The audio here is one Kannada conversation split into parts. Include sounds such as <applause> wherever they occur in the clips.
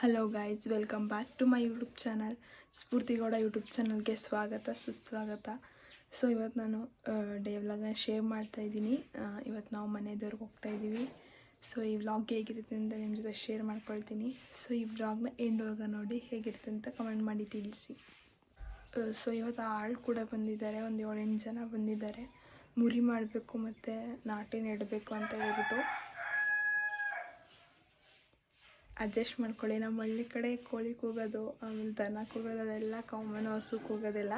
Hello guys welcome back to my YouTube channel Spoorthi Gowda YouTube ಚಾನಲ್ಗೆ ಸ್ವಾಗತ, ಸುಸ್ವಾಗತ. ಸೊ ಇವತ್ತು ನಾನು ಡೇ ವ್ಲಾಗ್ನ ಮಾಡ್ತಾ ಇದ್ದೀನಿ. ಇವತ್ತು ನಾವು ಮನೆ ಹೋಗ್ತಾ ಇದ್ದೀವಿ. ಸೊ ಈ ವ್ಲಾಗ್ ಹೇಗಿರುತ್ತೆ ಅಂತ ನಿಮ್ಮ ಜೊತೆ ಶೇರ್ ಮಾಡ್ಕೊಳ್ತೀನಿ. ಸೊ ಈ ವ್ಲಾಗ್ನ ಎಂಡ್ವಾಗ ನೋಡಿ ಹೇಗಿರುತ್ತೆ ಅಂತ ಕಮೆಂಟ್ ಮಾಡಿ ತಿಳಿಸಿ. ಸೊ ಇವತ್ತು ಆಳು ಕೂಡ ಬಂದಿದ್ದಾರೆ, ಒಂದು ಏಳೆಂಟು ಜನ ಬಂದಿದ್ದಾರೆ. ಮುರಿ ಮಾಡಬೇಕು ಮತ್ತು ನಾಟಿ ನೆಡಬೇಕು ಅಂತ ಹೇಳ್ಬಿಟ್ಟು. ಅಡ್ಜಸ್ಟ್ ಮಾಡ್ಕೊಳ್ಳಿ. ನಮ್ಮ ಹಳ್ಳಿ ಕಡೆ ಕೋಳಿ ಕೂಗೋದು ಆಮೇಲೆ ದನ ಕೂಗೋದು ಅದೆಲ್ಲ ಕಾಮನ್ ಹಸು ಕೂಗೋದೆಲ್ಲ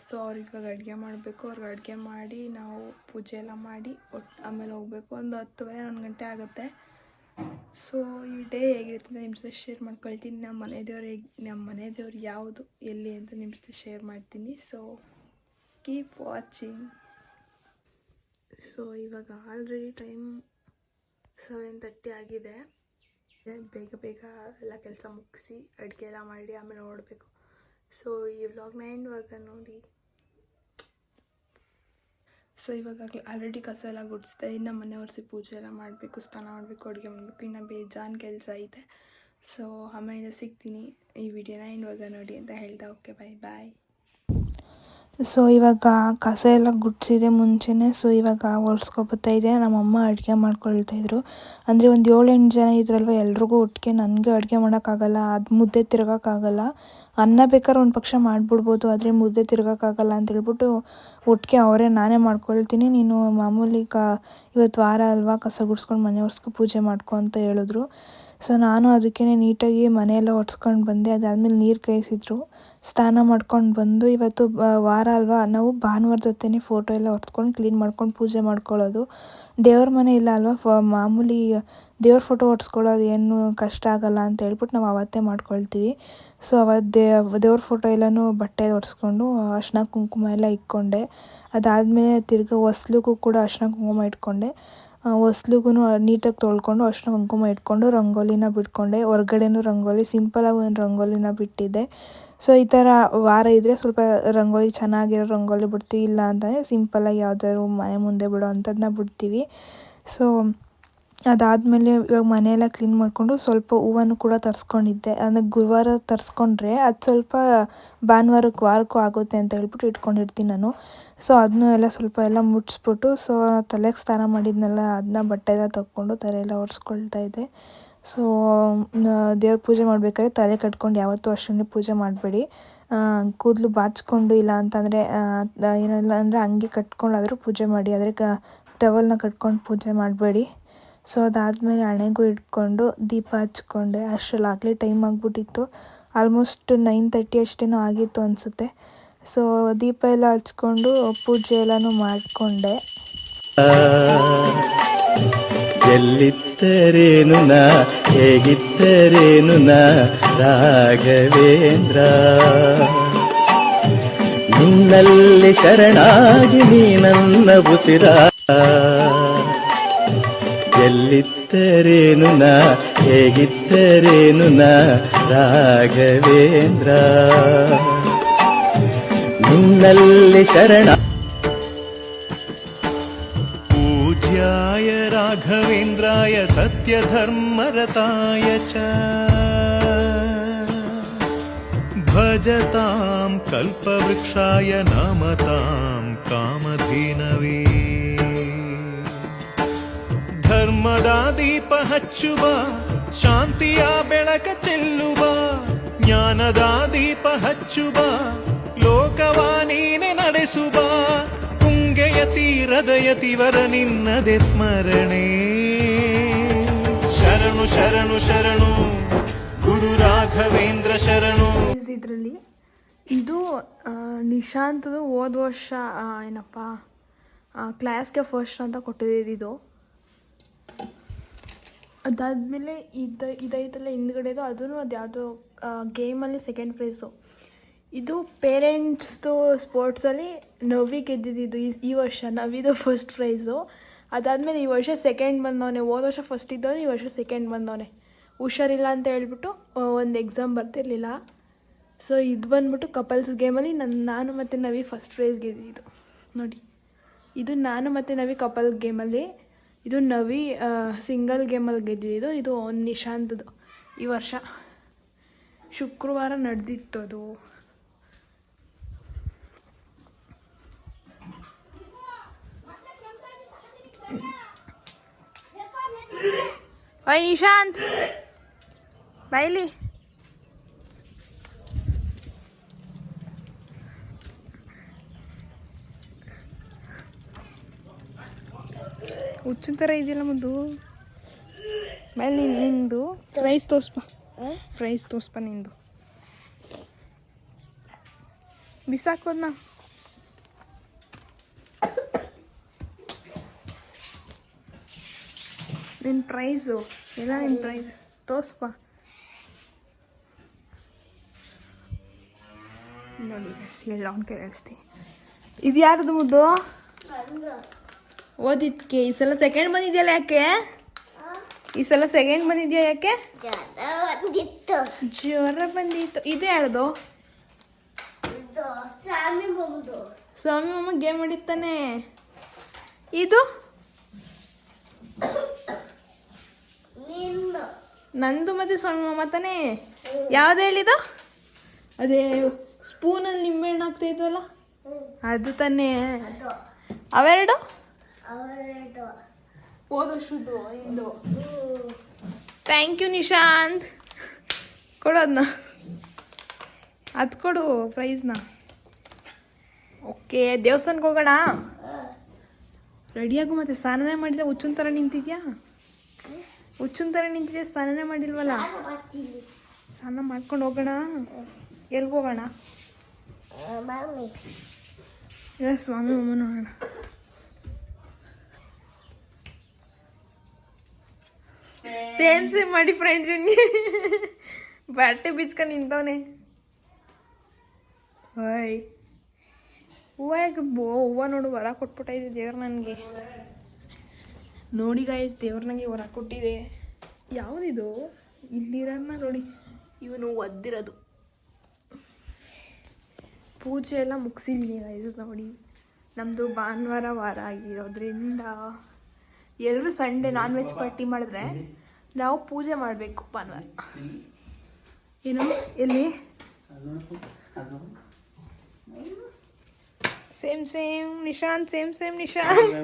ಸೊ ಅವ್ರಿಗೆ ಇವಾಗ ಅಡುಗೆ ಮಾಡಬೇಕು. ಅವ್ರಿಗೆ ಅಡುಗೆ ಮಾಡಿ ನಾವು ಪೂಜೆ ಎಲ್ಲ ಮಾಡಿ ಒಟ್ಟು ಆಮೇಲೆ ಹೋಗಬೇಕು. ಒಂದು ಹತ್ತುವರೆ, ಒಂದು ಗಂಟೆ ಆಗುತ್ತೆ. ಸೊ ಈ ಡೇ ಹೇಗಿರುತ್ತೆ ನಿಮ್ಮ ಜೊತೆ ಶೇರ್ ಮಾಡ್ಕೊಳ್ತೀನಿ. ನಮ್ಮ ಮನೆ ದೇವ್ರು ಹೇಗೆ ನಮ್ಮ ಮನೆ ದೇವ್ರು ಯಾವುದು, ಎಲ್ಲಿ ಅಂತ ನಿಮ್ಮ ಜೊತೆ ಶೇರ್ ಮಾಡ್ತೀನಿ. ಸೊ ಕೀಪ್ ವಾಚಿಂಗ್ ಸೊ ಇವಾಗ ಆಲ್ರೆಡಿ ಟೈಮ್ ಸೆವೆನ್ ತರ್ಟಿ ಆಗಿದೆ. ಬೇಗ ಬೇಗ ಎಲ್ಲ ಕೆಲಸ ಮುಗಿಸಿ ಅಡುಗೆ ಎಲ್ಲ ಮಾಡಿ ಆಮೇಲೆ ಓಡಬೇಕು ಸೊ ಈ ವ್ಲಾಗ್ನ ಎಂಡ್ವಾಗ ನೋಡಿ. ಸೊ ಇವಾಗ ಆಲ್ರೆಡಿ ಕಸ ಎಲ್ಲ ಗುಡಿಸ್ದೆ, ಇನ್ನು ಮನೆ ಒರೆಸಿ ಪೂಜೆ ಎಲ್ಲ ಮಾಡಬೇಕು, ಸ್ನಾನ ಮಾಡಬೇಕು, ಅಡುಗೆ ಮಾಡಬೇಕು, ಇನ್ನು ಬೇಜಾನ್ ಕೆಲಸ ಐತೆ. ಸೊ ಆಮೇಲೆ ಸಿಗ್ತೀನಿ ಈ ವಿಡಿಯೋನ ಎಂಡ್ವಾಗ ನೋಡಿ ಅಂತ ಹೇಳ್ದೆ. ಓಕೆ ಬಾಯ್ ಬಾಯ್ ಸೊ ಇವಾಗ ಕಸ ಎಲ್ಲ ಗುಡಿಸಿದೆ ಮುಂಚೆನೇ. ಸೊ ಇವಾಗ ಒರೆಸ್ಕೊಬತ್ತಾ ಇದೆ ನಮ್ಮಮ್ಮ ಅಡುಗೆ ಮಾಡ್ಕೊಳ್ತಾ ಇದ್ರು. ಅಂದರೆ ಒಂದು ಏಳೆಂಟು ಜನ ಇದ್ರಲ್ವ, ಎಲ್ರಿಗೂ ಒಟ್ಟಿಗೆ ನನಗೆ ಅಡುಗೆ ಮಾಡೋಕ್ಕಾಗಲ್ಲ, ಅದು ಮುದ್ದೆ ತಿರ್ಗೋಕ್ಕಾಗಲ್ಲ. ಅನ್ನ ಬೇಕಾದ್ರೆ ಒಂದು ಪಕ್ಷ ಮಾಡಿಬಿಡ್ಬೋದು, ಆದರೆ ಮುದ್ದೆ ತಿರ್ಗೋಕ್ಕಾಗಲ್ಲ ಅಂತ ಹೇಳ್ಬಿಟ್ಟು ಒಟ್ಟಿಗೆ ಅವರೇ ನಾನೇ ಮಾಡ್ಕೊಳ್ತೀನಿ. ನೀನು ಮಾಮೂಲಿ ಕ ಇವತ್ತು ವಾರ ಅಲ್ವಾ ಕಸ ಗುಡಿಸ್ಕೊಂಡು ಮನೆ ಒರೆಸ್ಕೊ ಪೂಜೆ ಮಾಡ್ಕೊ ಅಂತ ಹೇಳಿದ್ರು. ಸೊ ನಾನು ಅದಕ್ಕೇ ನೀಟಾಗಿ ಮನೆಯೆಲ್ಲ ಒಡ್ಸ್ಕೊಂಡು ಬಂದೆ. ಅದಾದಮೇಲೆ ನೀರು ಕಾಯಿಸಿದ್ರು. ಸ್ನಾನ ಮಾಡ್ಕೊಂಡು ಬಂದು ಇವತ್ತು ವಾರ ಅಲ್ವಾ, ನಾವು ಭಾನುವಾರ ಜೊತೆನೇ ಫೋಟೋ ಎಲ್ಲ ಒರೆಸ್ಕೊಂಡು ಕ್ಲೀನ್ ಮಾಡ್ಕೊಂಡು ಪೂಜೆ ಮಾಡ್ಕೊಳ್ಳೋದು. ದೇವ್ರ ಮನೆ ಇಲ್ಲ ಅಲ್ವಾ, ಫ, ಮಾಮೂಲಿ ದೇವ್ರ ಫೋಟೋ ಒಡ್ಸ್ಕೊಳ್ಳೋದು ಏನು ಕಷ್ಟ ಆಗಲ್ಲ ಅಂತ ಹೇಳ್ಬಿಟ್ಟು ನಾವು ಅವತ್ತೇ ಮಾಡ್ಕೊಳ್ತೀವಿ. ಸೊ ಅವತ್ತು ದೇವ್ ದೇವ್ರ ಫೋಟೋ ಎಲ್ಲನೂ ಬಟ್ಟೆ ಒರೆಸ್ಕೊಂಡು ಅರ್ಶಿನ ಕುಂಕುಮ ಎಲ್ಲ ಇಕ್ಕೊಂಡೆ ಅದಾದಮೇಲೆ ತಿರ್ಗಾ ಹೊಸ್ಲಿಗೂ ಕೂಡ ಅರ್ಶಿನ ಕುಂಕುಮ ಇಟ್ಕೊಂಡೆ. ಹೊಸ್ಲಿಗೂ ನೀಟಾಗಿ ತೊಳ್ಕೊಂಡು ಅರ್ಶಿನ ಕುಂಕುಮ ಇಟ್ಕೊಂಡು ರಂಗೋಲಿನ ಬಿಟ್ಕೊಂಡೆ. ಹೊರ್ಗಡೆನೂ ರಂಗೋಲಿ ಸಿಂಪಲಾಗಿ ಒಂದು ರಂಗೋಲಿನ ಬಿಟ್ಟಿದ್ದೆ ಸೊ ಈ ಥರ ವಾರ ಇದ್ದರೆ ಸ್ವಲ್ಪ ರಂಗೋಲಿ ಚೆನ್ನಾಗಿರೋ ರಂಗೋಲಿ ಬಿಡ್ತೀವಿ, ಇಲ್ಲ ಅಂತಂದರೆ ಸಿಂಪಲಾಗಿ ಯಾವ್ದಾದ್ರು ಮನೆ ಮುಂದೆ ಬಿಡೋ ಅಂಥದ್ದನ್ನ ಬಿಡ್ತೀವಿ. ಸೊ ಅದಾದಮೇಲೆ ಇವಾಗ ಮನೆಯೆಲ್ಲ ಕ್ಲೀನ್ ಮಾಡಿಕೊಂಡು ಸ್ವಲ್ಪ ಹೂವನ್ನು ಕೂಡ ತರಿಸ್ಕೊಂಡಿದ್ದೆ. ಅಂದರೆ ಗುರುವಾರ ತರಿಸ್ಕೊಂಡ್ರೆ ಅದು ಸ್ವಲ್ಪ ಭಾನುವಾರಕ್ಕೆ ವಾರಕ್ಕೂ ಆಗುತ್ತೆ ಅಂತ ಹೇಳ್ಬಿಟ್ಟು ಇಟ್ಕೊಂಡಿರ್ತೀನಿ ನಾನು. ಸೊ ಅದನ್ನೂ ಎಲ್ಲ ಸ್ವಲ್ಪ ಎಲ್ಲ ಮುಟ್ಸ್ಬಿಟ್ಟು ಸೊ ತಲೆಗೆ ಸ್ನಾನ ಮಾಡಿದ್ನೆಲ್ಲ ಅದನ್ನ ಬಟ್ಟೆ ಎಲ್ಲ ತಕ್ಕೊಂಡು ತಲೆ ಎಲ್ಲ ಒರೆಸ್ಕೊಳ್ತಾ ಇದ್ದೆ. ಸೊ ದೇವ್ರ ಪೂಜೆ ಮಾಡಬೇಕಾದ್ರೆ ತಲೆ ಕಟ್ಕೊಂಡು ಯಾವತ್ತೂ ಅಷ್ಟನ್ನು ಪೂಜೆ ಮಾಡಬೇಡಿ. ಕೂದಲು ಬಾಚ್ಕೊಂಡು ಇಲ್ಲ ಅಂತಂದರೆ ಏನಿಲ್ಲ ಅಂದರೆ ಅಂಗಿ ಕಟ್ಕೊಂಡಾದರೂ ಪೂಜೆ ಮಾಡಿ, ಆದರೆ ಕ ಟವಲ್ನ ಕಟ್ಕೊಂಡು ಪೂಜೆ ಮಾಡಬೇಡಿ. ಸೊ ಅದಾದಮೇಲೆ ಹಣೆಗೂ ಇಟ್ಕೊಂಡು ದೀಪ ಹಚ್ಕೊಂಡೆ ಅಷ್ಟರಲ್ಲಿ ಆಗಲೇ ಟೈಮ್ ಆಗಿಬಿಟ್ಟಿತ್ತು. ಆಲ್ಮೋಸ್ಟ್ ನೈನ್ ತರ್ಟಿ ಅಷ್ಟೇನೋ ಆಗಿತ್ತು ಅನಿಸುತ್ತೆ. ಸೊ ದೀಪ ಎಲ್ಲ ಹಚ್ಕೊಂಡು ಪೂಜೆ ಎಲ್ಲನೂ ಮಾಡಿಕೊಂಡೆ. ಎಲ್ಲಿತ್ತರೇನು ನಾ ಹೇಗಿತ್ತರೇನು ನಾ ರಾಘವೇಂದ್ರ. ನಿನ್ನಲ್ಲಿ ಶರಣಾಗಿ ನೀ ನನ್ನ ಉಸಿರ. ಎಲ್ಲಿದ್ದರೇನು ನಾ ಹೇಗಿದ್ದರೇನು ನಾ ರಾಘವೇಂದ್ರ ನಿನ್ನಲ್ಲಿ ಶರಣ पूज्याय राघवेन्द्राय सत्यधर्मरताय च भजतां कल्पवृक्षाय नमतां कामधेनवे ಧರ್ಮದ ದೀಪ ಹಚ್ಚುವ, ಶಾಂತಿಯ ಬೆಳಕ ಚೆಲ್ಲುವ, ಜ್ಞಾನದ ದೀಪ ಹಚ್ಚುವ, ಲೋಕವ ನೀನೆ ನಡೆಸುವ ತುಂಗೆಯ ತೀರದ ಯತಿವರ ನಿನ್ನದೆ ಸ್ಮರಣೆ. ಶರಣು ಶರಣು ಶರಣು, ಗುರು ರಾಘವೇಂದ್ರ ಶರಣು. ಇದರಲ್ಲಿ ಇದು ನಿಶಾಂತ್ದು ಹೋದ ವರ್ಷ ಏನಪ್ಪ ಕ್ಲಾಸ್ಗೆ ಫಸ್ಟ್ ಅಂತ ಕೊಟ್ಟಿದ್ದು ಅದಾದಮೇಲೆ ಇದು, ಇದೈತಲ್ಲ ಹಿಂದ್ಗಡೆದು ಅದೂ ಅದು ಯಾವುದೋ ಗೇಮಲ್ಲಿ ಸೆಕೆಂಡ್ ಪ್ರೈಸು ಇದು ಪೇರೆಂಟ್ಸ್ದು ಸ್ಪೋರ್ಟ್ಸಲ್ಲಿ ನವಿ ಗೆದ್ದಿದ್ದು ಈ ಈ ವರ್ಷ ನವಿದು ಫಸ್ಟ್ ಪ್ರೈಸು ಅದಾದಮೇಲೆ ಈ ವರ್ಷ ಸೆಕೆಂಡ್ ಬಂದವನೇ. ಹೋದ ವರ್ಷ ಫಸ್ಟ್ ಇದ್ದವನು, ಈ ವರ್ಷ ಸೆಕೆಂಡ್ ಬಂದವನೆ. ಹುಷಾರಿಲ್ಲ ಅಂತ ಹೇಳ್ಬಿಟ್ಟು ಒಂದು ಎಕ್ಸಾಮ್ ಬರ್ತಿರ್ಲಿಲ್ಲ. ಸೊ ಇದು ಬಂದ್ಬಿಟ್ಟು ಕಪಲ್ಸ್ ಗೇಮಲ್ಲಿ ನನ್ನ ನಾನು ಮತ್ತು ನವಿ ಫಸ್ಟ್ ಪ್ರೈಸ್ ಗೆದ್ದಿದ್ದು. ನೋಡಿ. ಇದು ನಾನು ಮತ್ತು ನವಿ ಕಪಲ್ ಗೇಮಲ್ಲಿ ಇದು ನವಿ ಸಿಂಗಲ್ ಗೇಮಲ್ಲಿ ಗೆದ್ದಿದ್ದು. ಇದು ನಿಶಾಂತದ್ದು ಈ ವರ್ಷ ಶುಕ್ರವಾರ ನಡೆದಿತ್ತು ಅದು. ಓಯ್ ನಿಶಾಂತ್, ಬೈಲಿ. ಹುಚ್ಚಿನ ಥರ ಇದೆಯಲ್ಲ ಮುದ್ದು ಬೈಲಿ ನಿಂದು. ಪ್ರೈಸ್ ತೋರಿಸ್ಪ ಪ್ರೈಸ್ ತೋರಿಸ್ಪ ನಿಂದು. ಬಿಸಾಕೋದ್ನ ನಿನ್ನ ಪ್ರೈಸು ಎಲ್ಲ ನಿನ್ನ ಪ್ರೈಸ್ ತೋರಿಸ್ಪ ನೋಡಿ ಸೀಳ್ ಅವ್ನ ಕೈ ಇದು ಯಾರ್ದು ಮುದ್ದು ಓದಿದ್ಕೆ? ಈ ಸಲ ಸೆಕೆಂಡ್ ಬಂದಿದೆಯಲ್ಲ ಯಾಕೆ? ಈ ಸಲ ಸೆಕೆಂಡ್ ಬಂದಿದ್ಯಾ ಯಾಕೆ? ಜ್ವರ ಬಂದಿತ್ತು. ಇದು ಹೇಳ್ದು ಸ್ವಾಮಿ ಮಮ್ಮ ಗೇಮ್ ಹೊಡಿತಾನೆ ಇದು? ನಂದು ಮತ್ತೆ ಸ್ವಾಮಿ ಮಮ್ಮ ತಾನೇ? ಯಾವ್ದು ಹೇಳಿದ ಅದೇ ಸ್ಪೂನಲ್ಲಿ ನಿಂಬೆಹಣ್ಣು ಆಗ್ತಾ ಇದ್ವಲ್ಲ? ಅದು ತಾನೇ. ಅವೆರಡು? ಓದೋಷ್ಟು ಇಂದು. Thank you Nishant. ಕೊಡು ಅದನ್ನ ಅದು ಕೊಡು ಪ್ರೈಸ್ನ. ಓಕೆ ದೇವಸ್ಥಾನಕ್ಕೆ ಹೋಗೋಣ? ರೆಡಿಯಾಗು ಮತ್ತೆ ಸ್ನಾನನೇ ಮಾಡಿದ ಹುಚ್ಚನ್ ಥರ ನಿಂತಿದ್ಯಾ? ಹುಚ್ಚನ್ ಥರ ನಿಂತಿದ್ಯಾ? ಸ್ನಾನನೇ ಮಾಡಿಲ್ವಲ್ಲ? ಸ್ನಾನ ಮಾಡ್ಕೊಂಡು ಹೋಗೋಣ. ಎಲ್ಗೋಗೋಣ ಸ್ವಾಮಿ ಅಮ್ಮನ ಹೋಗೋಣ. ಸೇಮ್ ಸೇಮ್ ಮಾಡಿ ಫ್ರೆಂಡ್ಸ್ ಬಟ್ಟೆ ಬಿಚ್ಕೊಂಡು ನಿಂತವನೆ ಹಾಯ್ ಹೂವು ಯಾಕೆ ಬೋ ಹೂವ ನೋಡು, ವರ ಕೊಟ್ಬಿಟ್ಟೈತೆ ದೇವ್ರು ನನಗೆ. ನೋಡಿ ಗಾಯಸ್ ದೇವ್ರು ನನಗೆ ವರ ಕೊಟ್ಟಿದೆ. ಯಾವುದಿದು? ಇಲ್ಲಿರೋದನ್ನ ನೋಡಿ. ಇವನು ಒದ್ದಿರೋದು. ಪೂಜೆ ಎಲ್ಲ ಮುಗಿಸಿದ್ದೀನಿ ಗೈಸ್ ನೋಡಿ. ನಮ್ಮದು ಭಾನುವಾರ ವಾರ ಆಗಿರೋದ್ರಿಂದ. ಎಲ್ಲರೂ ಸಂಡೇ ನಾನ್ ವೆಜ್ ಪಾರ್ಟಿ ಮಾಡಿದ್ರೆ ನಾವು ಪೂಜೆ ಮಾಡಬೇಕು ಭಾನುವಾರ. ಏನು? ಎಲ್ಲಿ? Same same Nishant same same Nishant.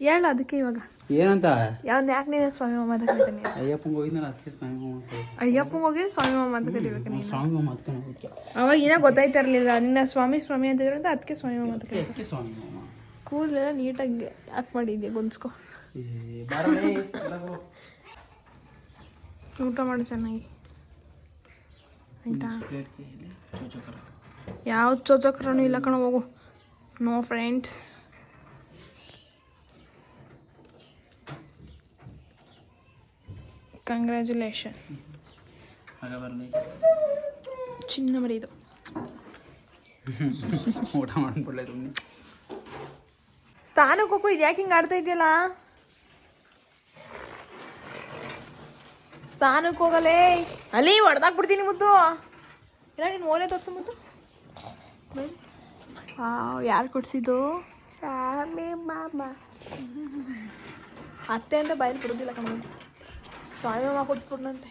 ಹೇಳ. ಅದಕ್ಕೆ ಇವಾಗ. ಏನಂತ? ಯಾವ್ದು ಯಾಕೆ ನೀನು ಸ್ವಾಮಿ ಮಾಮ ಅಂತ ಕರಿತಾನೆ ಅಯ್ಯಪ್ಪಂಗೆ ಹೋಗಿದ್ನಲ್ಲ ಅದಕ್ಕೆ ಸ್ವಾಮಿ ಮಾಮ. ಅಯ್ಯಪ್ಪಂಗೆ ಹೋಗಿ ಸ್ವಾಮಿ ಮಾಮ ಅಂತ ಕರಿಬೇಕು ನೀನು? ಸ್ವಾಮಿ ಮಾಮ ಅದಕ್ಕೆ ಅವಾಗ ಏನೋ ಗೊತ್ತಾಯ್ತಾ ಇರಲಿಲ್ಲ ನಿನ್ನ ಸ್ವಾಮಿ ಸ್ವಾಮಿ ಅಂತ ಹೇಳಿದ್ರೆ ಅದಕ್ಕೆ ಸ್ವಾಮಿ ಮಾಮ ಅಂತ ಕರಿತಾರೆ ಸ್ವಾಮಿ ಮಾಮ. ಕೂದಲೆಲ್ಲ ನೀಟಾಗಿ ಯಾಕೆ ಮಾಡಿದ್ಯಾ? ಒಳಗು. ಊಟ ಮಾಡು ಚೆನ್ನಾಗಿ. ಆಯ್ತಾ. ಯಾವ ಚೋಚಕ್ರನೂ ಇಲ್ಲ ಕಣ ಹೋಗು. ನೋ ಫ್ರೆಂಡ್ಸ್ ಕಂಗ್ರ್ಯಾಚುಲೇಷನ್ ಚಿನ್ನ ಮರಿ ಇದು <laughs> ಊಟ ಮಾಡ್ಬಿಡ್ಲೆ ಸ್ಥಾನಕ್ಕೆ ಹೋಗು ಇದು ಯಾಕೆ ಹಿಂಗೆ ಆಡ್ತಾ ಇದೆಯಲ್ಲ? ಸ್ಥಾನಕ್ಕೆ ಹೋಗಲೇ. ಅಲ್ಲಿ ಹೊಡೆದಾಕ್ಬಿಡ್ತೀನಿ ಮುದ್ದು. ಇಲ್ಲ ನೀನು ಓಲೆ ತೋರಿಸು ಮುದ್ದು. ಯಾರು ಕೊಡ್ಸಿದ್ದು? ಸ್ವಾಮಿ ಮಾಮ. ಅತ್ತೆ ಅಂತ ಬಯಲು ಬಿಡೋದಿಲ್ಲ ಕಣ. ಸ್ವಾಮಿ ಮಾಮ ಕೊಡಿಸ್ಬಿಡ್ನಂತೆ.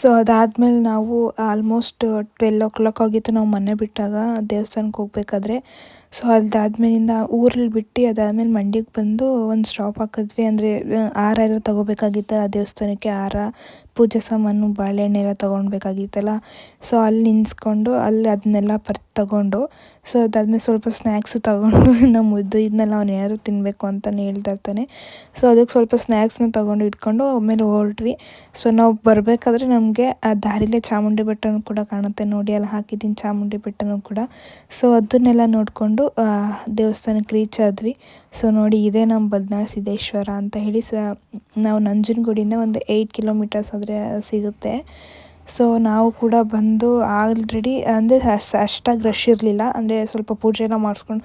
ಸೊ ಅದಾದಮೇಲೆ ನಾವು ಆಲ್ಮೋಸ್ಟ್ ಟ್ವೆಲ್ ಓ ಕ್ಲಾಕ್ ಆಗಿತ್ತು ನಾವು ಮನೆ ಬಿಟ್ಟಾಗ ದೇವಸ್ಥಾನಕ್ಕೆ ಹೋಗ್ಬೇಕಾದ್ರೆ. ಸೊ ಅದಾದ್ಮೇಲಿಂದ ಊರಲ್ಲಿ ಬಿಟ್ಟು ಅದಾದಮೇಲೆ ಮಂಡ್ಯಕ್ಕೆ ಬಂದು ಒಂದು ಸ್ಟಾಪ್ ಹಾಕಿದ್ವಿ. ಅಂದರೆ ಹಾರ ಎಲ್ಲ ಆ ದೇವಸ್ಥಾನಕ್ಕೆ ಹಾರ ಪೂಜೆ ಸಾಮಾನು, ಬಾಳೆಹಣ್ಣು ಎಲ್ಲ ತೊಗೊಳ್ಬೇಕಾಗಿತ್ತಲ್ಲ ಸೊ ಅಲ್ಲಿ ನಿಂತ್ಕೊಂಡು ಅಲ್ಲಿ ಅದನ್ನೆಲ್ಲ ಪರ್, ತಗೊಂಡು ಸೊ ಅದಾದ್ಮೇಲೆ ಸ್ವಲ್ಪ ಸ್ನ್ಯಾಕ್ಸು ತಗೊಂಡು, <laughs> ನಮ್ಮ ಮುದ್ದು ಇದನ್ನೆಲ್ಲ ಅವ್ನು ಯಾರು ತಿನ್ನಬೇಕು ಅಂತಲೇ ಹೇಳ್ತಾ ಇರ್ತಾನೆ. ಸೊ ಅದಕ್ಕೆ ಸ್ವಲ್ಪ ಸ್ನ್ಯಾಕ್ಸ್ನ ತೊಗೊಂಡು ಇಟ್ಕೊಂಡು ಆಮೇಲೆ ಹೊರಟ್ವಿ. ಸೊ ನಾವು ಬರಬೇಕಾದ್ರೆ ನಮಗೆ ಆ ದಾರಿಲೇ ಚಾಮುಂಡಿ ಬೆಟ್ಟನೂ ಕೂಡ ಕಾಣುತ್ತೆ. ನೋಡಿ, ಅಲ್ಲಿ ಹಾಕಿದ್ದೀನಿ ಚಾಮುಂಡಿ ಬೆಟ್ಟನೂ ಕೂಡ. ಸೊ ಅದನ್ನೆಲ್ಲ ನೋಡಿಕೊಂಡು ದೇವಸ್ಥಾನಕ್ಕೆ ರೀಚ್ ಆದ್ವಿ. ಸೊ ನೋಡಿ ಇದೇ ನಮ್ಮ ಬದ್ನಾಳ್ ಸಿದ್ದೇಶ್ವರ ಅಂತ ಹೇಳಿ ಸ, ನಾವು ನಂಜನಗೂಡಿಂದ ಒಂದು ಏಯ್ಟ್ ಕಿಲೋಮೀಟರ್ಸ್ ಆದರೆ ಸಿಗುತ್ತೆ. ಸೊ ನಾವು ಕೂಡ ಬಂದು ಆಲ್ರೆಡಿ ಅಂದರೆ ಅಷ್ಟಾಗಿ ರಶ್ ಇರಲಿಲ್ಲ. ಅಂದರೆ ಸ್ವಲ್ಪ ಪೂಜೆ ಎಲ್ಲ ಮಾಡಿಸ್ಕೊಂಡು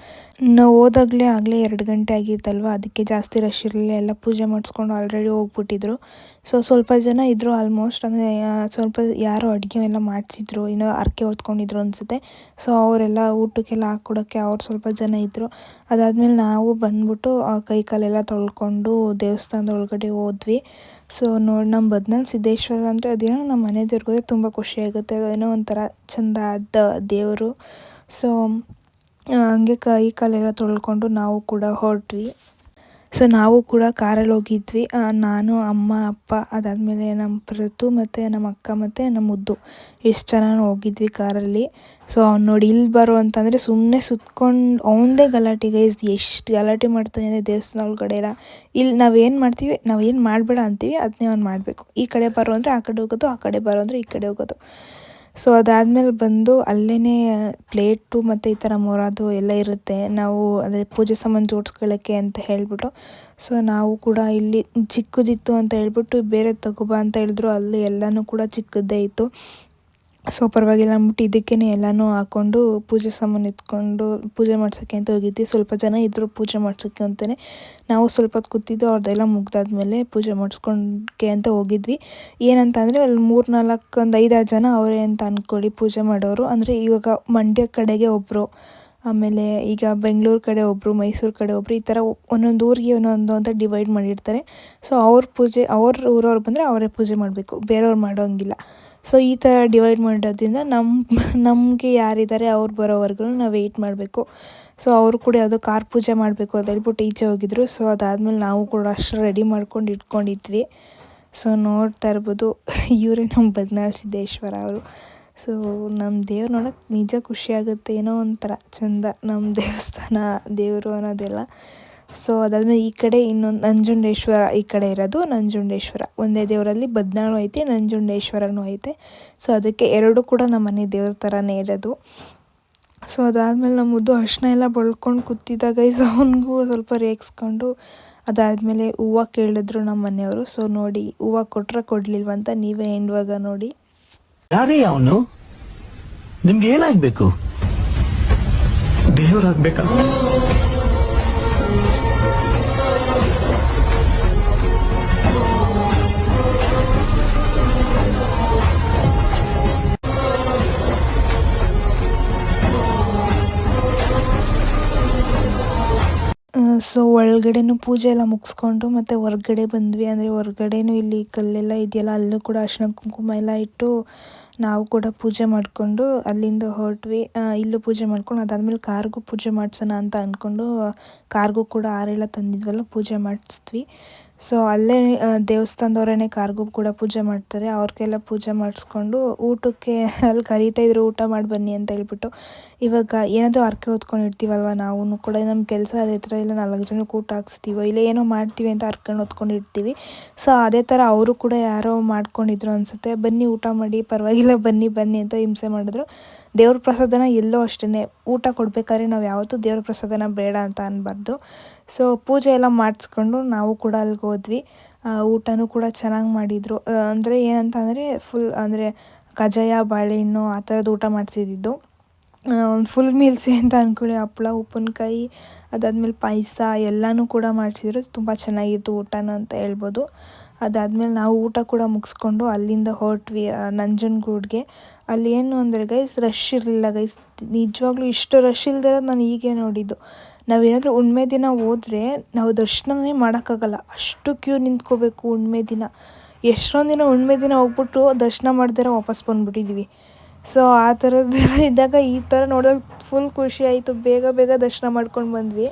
ನಾವು ಹೋದಾಗಲೇ ಆಗಲೇ ಎರಡು ಗಂಟೆ ಆಗಿತ್ತಲ್ವ? ಅದಕ್ಕೆ ಜಾಸ್ತಿ ರಶ್ ಇರಲಿಲ್ಲ. ಎಲ್ಲ ಪೂಜೆ ಮಾಡಿಸ್ಕೊಂಡು ಆಲ್ರೆಡಿ ಹೋಗ್ಬಿಟ್ಟಿದ್ರು. ಸೊ ಸ್ವಲ್ಪ ಜನ ಇದ್ದರು ಆಲ್ಮೋಸ್ಟ್ ಅಂದರೆ ಸ್ವಲ್ಪ ಯಾರೋ ಅಡುಗೆ ಎಲ್ಲ ಮಾಡಿಸಿದ್ರು. ಇನ್ನೂ ಹರಕೆ ಹೊತ್ಕೊಂಡಿದ್ರು ಅನಿಸುತ್ತೆ. ಸೊ ಅವರೆಲ್ಲ ಊಟಕ್ಕೆಲ್ಲ ಹಾಕ್ಕೊಡೋಕ್ಕೆ ಅವ್ರು ಸ್ವಲ್ಪ ಜನ ಇದ್ದರು ಅದಾದಮೇಲೆ ನಾವು ಬಂದ್ಬಿಟ್ಟು ಕೈ ಕಾಲೆಲ್ಲ ತೊಳ್ಕೊಂಡು ದೇವಸ್ಥಾನದ ಒಳಗಡೆ ಹೋದ್ವಿ. ಸೊ ನೋಡಿ ನಮ್ಮ ಬದ್ನಲ್ಲಿ ಸಿದ್ದೇಶ್ವರ ಅಂದರೆ ಅದೇನೋ ನಮ್ಮ ಮನೆ ದೇವ್ರಿಗೆ ತುಂಬ ಖುಷಿ ಆಗುತ್ತೆ ಅದೇನೋ ಒಂಥರ ಚಂದ ಆದ ದೇವರು. ಸೊ ಹಂಗೆ ಕೈ ಕಾಲೆಲ್ಲ ತೊಳ್ಕೊಂಡು ನಾವು ಕೂಡ ಹೊರಟ್ವಿ. ಸೊ ನಾವು ಕೂಡ ಕಾರಲ್ಲಿ ಹೋಗಿದ್ವಿ. ನಾನು, ಅಮ್ಮ, ಅಪ್ಪ ಅದಾದಮೇಲೆ ನಮ್ಮ ಪ್ರತು ಮತ್ತು ನಮ್ಮ ಅಕ್ಕ ಮತ್ತು ನಮ್ಮ ಮುದ್ದು ಎಷ್ಟು ಜನ ಹೋಗಿದ್ವಿ ಕಾರಲ್ಲಿ. ಸೊ ಅವ್ನು ನೋಡಿ ಇಲ್ಲಿ ಬರೋ ಅಂತಂದರೆ ಸುಮ್ಮನೆ ಸುತ್ಕೊಂಡು, ಅವನದೇ ಗಲಾಟೆ ಗೈಸ್ ಎಷ್ಟು ಗಲಾಟೆ ಮಾಡ್ತಾನೆ ಅಂದರೆ ದೇವಸ್ಥಾನ ಒಳಗಡೆ ಎಲ್ಲ. ಇಲ್ಲಿ ನಾವೇನು ಮಾಡ್ತೀವಿ? ನಾವೇನು ಮಾಡಬೇಡ ಅಂತೀವಿ ಅದನ್ನೇ ಅವ್ನು ಮಾಡಬೇಕು. ಈ ಕಡೆ ಬರೋ ಅಂದರೆ ಆ ಕಡೆ ಹೋಗೋದು, ಆ ಕಡೆ ಬರೋ ಅಂದರೆ ಈ ಕಡೆ ಹೋಗೋದು. ಸೊ ಅದಾದಮೇಲೆ ಬಂದು ಅಲ್ಲೇ ಪ್ಲೇಟು ಮತ್ತು ಈ ಥರ ಮೊರಾದು ಎಲ್ಲ ಇರುತ್ತೆ. ನಾವು ಅದೇ ಪೂಜೆ ಸಾಮಾನು ಜೋಡಿಸ್ಕೊಳ್ಳೋಕ್ಕೆ ಅಂತ ಹೇಳಿಬಿಟ್ಟು ಸೊ ನಾವು ಕೂಡ ಇಲ್ಲಿ ಚಿಕ್ಕದಿತ್ತು ಅಂತ ಹೇಳ್ಬಿಟ್ಟು ಬೇರೆ ತಗೋಬಾ ಅಂತ ಹೇಳಿದ್ರು. ಅಲ್ಲಿ ಎಲ್ಲನೂ ಕೂಡ ಚಿಕ್ಕದ್ದೇ ಇತ್ತು. ಸೊ, ಪರವಾಗಿಲ್ಲ, ಅಂದ್ಬಿಟ್ಟು ಇದಕ್ಕೇ ಎಲ್ಲನೂ ಹಾಕ್ಕೊಂಡು ಪೂಜೆ ಸಾಮಾನು ಎತ್ಕೊಂಡು ಪೂಜೆ ಮಾಡ್ಸೋಕ್ಕೆ ಅಂತ ಹೋಗಿದ್ವಿ. ಸ್ವಲ್ಪ ಜನ ಇದ್ದರು ಪೂಜೆ ಮಾಡ್ಸೋಕ್ಕೆ ಅಂತಲೇ ನಾವು ಸ್ವಲ್ಪ ಹೊತ್ತು ಕೂತಿದ್ದು ಅವ್ರದ್ದೆಲ್ಲ ಮುಗ್ದಾದ್ಮೇಲೆ ಪೂಜೆ ಮಾಡಿಸ್ಕೊಂಡ್ಕೆ ಅಂತ ಹೋಗಿದ್ವಿ. ಏನಂತ ಅಂದರೆ ಅಲ್ಲಿ ಮೂರು ನಾಲ್ಕು ಒಂದು ಐದಾರು ಜನ ಅವರೇ ಅಂತ ಅಂದ್ಕೊಳ್ಳಿ ಪೂಜೆ ಮಾಡೋರು. ಅಂದರೆ ಇವಾಗ ಮಂಡ್ಯ ಕಡೆಗೆ ಒಬ್ಬರು ಆಮೇಲೆ ಈಗ ಬೆಂಗಳೂರು ಕಡೆ ಒಬ್ಬರು ಮೈಸೂರು ಕಡೆ ಒಬ್ಬರು ಈ ಥರ ಒಂದೊಂದು ಊರಿಗೆ ಒಂದೊಂದು ಅಂತ ಡಿವೈಡ್ ಮಾಡಿರ್ತಾರೆ. ಸೊ ಅವ್ರ ಪೂಜೆ, ಅವ್ರ ಊರವ್ರು ಬಂದರೆ ಅವರೇ ಪೂಜೆ ಮಾಡಬೇಕು, ಬೇರೆಯವ್ರು ಮಾಡೋಂಗಿಲ್ಲ. ಸೊ ಈ ಥರ ಡಿವೈಡ್ ಮಾಡೋದ್ರಿಂದ ನಮ್ಮ ನಮಗೆ ಯಾರಿದ್ದಾರೆ ಅವ್ರು ಬರೋವರೆಗೂ ನಾವು ವೆಯ್ಟ್ ಮಾಡಬೇಕು. ಸೊ ಅವರು ಕೂಡ ಯಾವುದೋ ಕಾರ್ ಪೂಜೆ ಮಾಡಬೇಕು ಅಂತ ಹೇಳ್ಬಿಟ್ಟು ಈಚೆ ಹೋಗಿದ್ರು. ಸೊ ಅದಾದಮೇಲೆ ನಾವು ಕೂಡ ಅಷ್ಟು ರೆಡಿ ಮಾಡ್ಕೊಂಡು ಇಟ್ಕೊಂಡಿದ್ವಿ. ಸೊ ನೋಡ್ತಾ ಇರ್ಬೋದು. <laughs> ಇವರೇ ನಮ್ಮ ಬದನಾಳ್ ಸಿದ್ದೇಶ್ವರ ಅವರು. ಸೊ ನಮ್ಮ ದೇವ್ರು ನೋಡೋಕೆ ನಿಜ ಖುಷಿಯಾಗುತ್ತೆ ಏನೋ ಒಂಥರ ಚಂದ ನಮ್ಮ ದೇವಸ್ಥಾನ, ದೇವರು ಅನ್ನೋದೆಲ್ಲ. ಸೊ ಅದಾದಮೇಲೆ ಈ ಕಡೆ ಇನ್ನೊಂದು ನಂಜುಂಡೇಶ್ವರ ಈ ಕಡೆ ಇರೋದು ನಂಜುಂಡೇಶ್ವರ. ಒಂದೇ ದೇವರಲ್ಲಿ ಬದ್ನಾಳು ಐತೆ, ನಂಜುಂಡೇಶ್ವರನೂ ಐತೆ. ಸೊ ಅದಕ್ಕೆ ಎರಡು ಕೂಡ ನಮ್ಮ ಮನೆ ದೇವ್ರ ಥರನೇ ಇರೋದು. ಸೊ ಅದಾದಮೇಲೆ ನಮ್ಮದು ಮುದ್ದು ಎಲ್ಲ ಬಳ್ಕೊಂಡು ಕೂತಿದ್ದಾಗ ಗೈಸ್ ಅವನಿಗೂ ಸ್ವಲ್ಪ ರೇಗಿಸ್ಕೊಂಡು. ಅದಾದಮೇಲೆ ಹೂವು ಕೇಳಿದ್ರು ನಮ್ಮ ಮನೆಯವರು. ಸೊ ನೋಡಿ ಹೂವು ಕೊಟ್ರೆ ಕೊಡಲಿಲ್ವಂತ ನೀವೇ ಹೆಂಡುವಾಗ ನೋಡಿ. ಯಾರೇ ಅವನು ನಿಮ್ಗೆ ಏನಾಗ್ಬೇಕು? ದೇವರಾಗ್ಬೇಕಾ? ಸೊ ಒಳಗಡೆನೂ ಪೂಜೆ ಎಲ್ಲ ಮುಗಿಸ್ಕೊಂಡು ಮತ್ತು ಹೊರ್ಗಡೆ ಬಂದ್ವಿ. ಅಂದರೆ ಹೊರ್ಗಡೆನೂ ಇಲ್ಲಿ ಕಲ್ಲೆಲ್ಲ ಇದೆಯಲ್ಲ, ಅಲ್ಲೂ ಕೂಡ ಅರ್ಶಿನ ಕುಂಕುಮ ಎಲ್ಲ ಇಟ್ಟು ನಾವು ಕೂಡ ಪೂಜೆ ಮಾಡಿಕೊಂಡು ಅಲ್ಲಿಂದ ಹೊರಟ್ವಿ. ಇಲ್ಲೂ ಪೂಜೆ ಮಾಡ್ಕೊಂಡು ಅದಾದಮೇಲೆ ಕಾರ್ಗೂ ಪೂಜೆ ಮಾಡ್ಸೋಣ ಅಂತ ಅಂದ್ಕೊಂಡು ಕಾರ್ಗೂ ಕೂಡ ಹಾರೆಲ್ಲ ತಂದಿದ್ವಲ್ಲ, ಪೂಜೆ ಮಾಡಿಸಿದ್ವಿ. ಸೊ ಅಲ್ಲೇ ದೇವಸ್ಥಾನದವ್ರೇ ಕಾರ್ಗೂ ಕೂಡ ಪೂಜೆ ಮಾಡ್ತಾರೆ. ಅವ್ರಿಗೆಲ್ಲ ಪೂಜೆ ಮಾಡಿಸ್ಕೊಂಡು ಊಟಕ್ಕೆ ಅಲ್ಲಿ ಕರೀತಾ ಇದ್ರು ಊಟ ಮಾಡಿ ಬನ್ನಿ ಅಂತ ಹೇಳ್ಬಿಟ್ಟು ಇವಾಗ ಏನಾದರೂ ಅರ್ಕೆ ಹೊತ್ಕೊಂಡು ಇರ್ತೀವಲ್ವ ನಾವು ಕೂಡ? ನಮ್ಮ ಕೆಲಸ ಅದೇ ಥರ ಇಲ್ಲ, ನಾಲ್ಕು ಜನಕ್ಕೆ ಊಟ ಹಾಕ್ಸ್ತೀವೋ ಇಲ್ಲ ಏನೋ ಮಾಡ್ತೀವಿ ಅಂತ ಹರ್ಕೊಂಡು ಹೊತ್ಕೊಂಡು ಇರ್ತೀವಿ ಸೊ ಅದೇ ಥರ ಅವರು ಕೂಡ ಯಾರೋ ಮಾಡ್ಕೊಂಡಿದ್ರು ಅನಿಸುತ್ತೆ. ಬನ್ನಿ ಊಟ ಮಾಡಿ, ಪರವಾಗಿಲ್ಲ, ಬನ್ನಿ ಬನ್ನಿ ಅಂತ ಹಿಂಸೆ ಮಾಡಿದ್ರು. ದೇವ್ರ ಪ್ರಸಾದನ ಎಲ್ಲೋ ಅಷ್ಟೇ ಊಟ ಕೊಡಬೇಕಾದ್ರೆ ನಾವು ಯಾವತ್ತೂ ದೇವ್ರ ಪ್ರಸಾದನ ಬೇಡ ಅಂತ ಅನ್ಬಾರ್ದು. ಸೊ ಪೂಜೆ ಎಲ್ಲ ಮಾಡಿಸ್ಕೊಂಡು ನಾವು ಕೂಡ ಅಲ್ಲಿಗೆ ಹೋದ್ವಿ. ಊಟನೂ ಕೂಡ ಚೆನ್ನಾಗಿ ಮಾಡಿದರು. ಅಂದರೆ ಏನಂತ ಅಂದರೆ ಫುಲ್ ಅಂದರೆ ಕಜ್ಜಾಯ ಬಾಳೆಹಣ್ಣು ಆ ಥರದ್ದು ಊಟ ಮಾಡಿಸಿದ್ದು. ಒಂದು ಫುಲ್ ಮೀಲ್ಸ್ ಅಂತ ಅಂದ್ಕೊಳ್ಳಿ ಹಪ್ಪಳ ಉಪ್ಪಿನಕಾಯಿ, ಅದಾದಮೇಲೆ ಪಾಯಸ ಎಲ್ಲನೂ ಕೂಡ ಮಾಡಿಸಿದ್ರು ತುಂಬ ಚೆನ್ನಾಗಿತ್ತು ಊಟನ ಅಂತ ಹೇಳ್ಬೋದು. ಅದಾದಮೇಲೆ ನಾವು ಊಟ ಕೂಡ ಮುಗಿಸ್ಕೊಂಡು ಅಲ್ಲಿಂದ ಹೊರಟ್ವಿ ನಂಜನಗೂಡ್ಗೆ. ಅಲ್ಲಿ ಏನು ಅಂದರೆ ಗೈಸ್ ರಶ್ ಇರಲಿಲ್ಲ ಗೈಸ್ ನಿಜವಾಗ್ಲೂ ಇಷ್ಟು ರಶ್ ಇಲ್ದಿರೋದು ನಾನು ಹೀಗೆ ನೋಡಿದ್ದು. ನಾವೇನಾದರೂ ಹುಣ್ಮೆ ದಿನ ಹೋದರೆ ನಾವು ದರ್ಶನವೇ ಮಾಡೋಕ್ಕಾಗಲ್ಲ. ಅಷ್ಟು ಕ್ಯೂ ನಿಂತ್ಕೋಬೇಕು ಹುಣ್ಮೆ ದಿನ. ಎಷ್ಟೊಂದು ದಿನ ಹುಣ್ಮೆ ದಿನ ಹೋಗ್ಬಿಟ್ಟು ದರ್ಶನ ಮಾಡ್ದಿರ ವಾಪಸ್ ಬಂದುಬಿಟ್ಟಿದ್ವಿ. ಸೊ ಆ ಥರದ್ದೆಲ್ಲ <laughs> ಇದ್ದಾಗ ಈ ಥರ ನೋಡಿದಾಗ ಫುಲ್ ಖುಷಿ ಆಯಿತು. ಬೇಗ ಬೇಗ ದರ್ಶನ ಮಾಡ್ಕೊಂಡು ಬಂದ್ವಿ.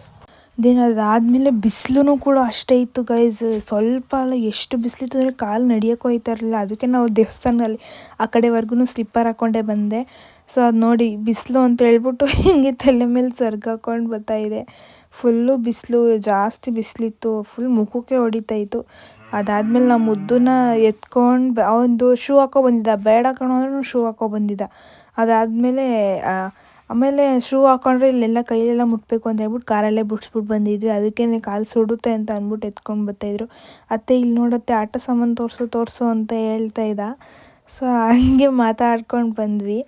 ದೆನ್ ಅದಾದಮೇಲೆ ಬಿಸಿಲು ಕೂಡ ಅಷ್ಟೇ ಇತ್ತು ಗೈಸ್ ಸ್ವಲ್ಪ ಅಲ್ಲ, ಎಷ್ಟು ಬಿಸಿಲಿತ್ತು ಅಂದರೆ ಕಾಲು ನಡಿಯೋಕ್ಕೂ ಹೋಯ್ತಾ ಇರಲಿಲ್ಲ. ಅದಕ್ಕೆ ನಾವು ದೇವಸ್ಥಾನದಲ್ಲಿ, ಆ ಕಡೆವರೆಗೂ ಸ್ಲಿಪ್ಪರ್ ಹಾಕ್ಕೊಂಡೇ ಬಂದೆ. ಸೊ ಅದು ನೋಡಿ, ಬಿಸಿಲು ಅಂತ ಹೇಳ್ಬಿಟ್ಟು <laughs> ಹಿಂಗೆ ತಲೆ ಮೇಲೆ ಸರ್ಗ ಬರ್ತಾ ಇದೆ. ಫುಲ್ಲು ಬಿಸಿಲು, ಜಾಸ್ತಿ ಬಿಸಿಲಿತ್ತು. ಫುಲ್ ಮುಖಕ್ಕೆ ಹೊಡಿತಾ ಇತ್ತು. ಅದಾದಮೇಲೆ ನಮ್ಮ ಮುದ್ದನ್ನ ಎತ್ಕೊಂಡು ಅವನದು ಶೂ ಹಾಕೋ ಬಂದಿದ್ದ, ಬೇಡ ಕಣೋ ಅಂದ್ರೂ ಶೂ ಹಾಕೋ ಬಂದಿದ್ದ. ಅದಾದಮೇಲೆ ಆಮೇಲೆ ಶೂ ಹಾಕೊಂಡ್ರೆ ಇಲ್ಲೆಲ್ಲ ಕೈಯೆಲ್ಲ ಮುಟ್ಬೇಕು ಅಂತ ಹೇಳ್ಬಿಟ್ಟು ಕಾರಲ್ಲೇ ಬಿಡ್ಸ್ಬಿಟ್ಟು ಬಂದಿದ್ವಿ. ಅದಕ್ಕೆ ಕಾಲು ಸುಡುತ್ತೆ ಅಂತ ಅಂದ್ಬಿಟ್ಟು ಎತ್ಕೊಂಡು ಬರ್ತಾಯಿದ್ರು ಅತ್ತೆ ಇಲ್ಲಿ ನೋಡತ್ತೆ ಆಟ ಸಾಮಾನು ತೋರಿಸು ತೋರಿಸು ಅಂತ ಹೇಳ್ತಾ ಇದ್ದ. ಸೊ, ಹಂಗೆ ಮಾತಾಡ್ಕೊಂಡು ಬಂದ್ವಿ.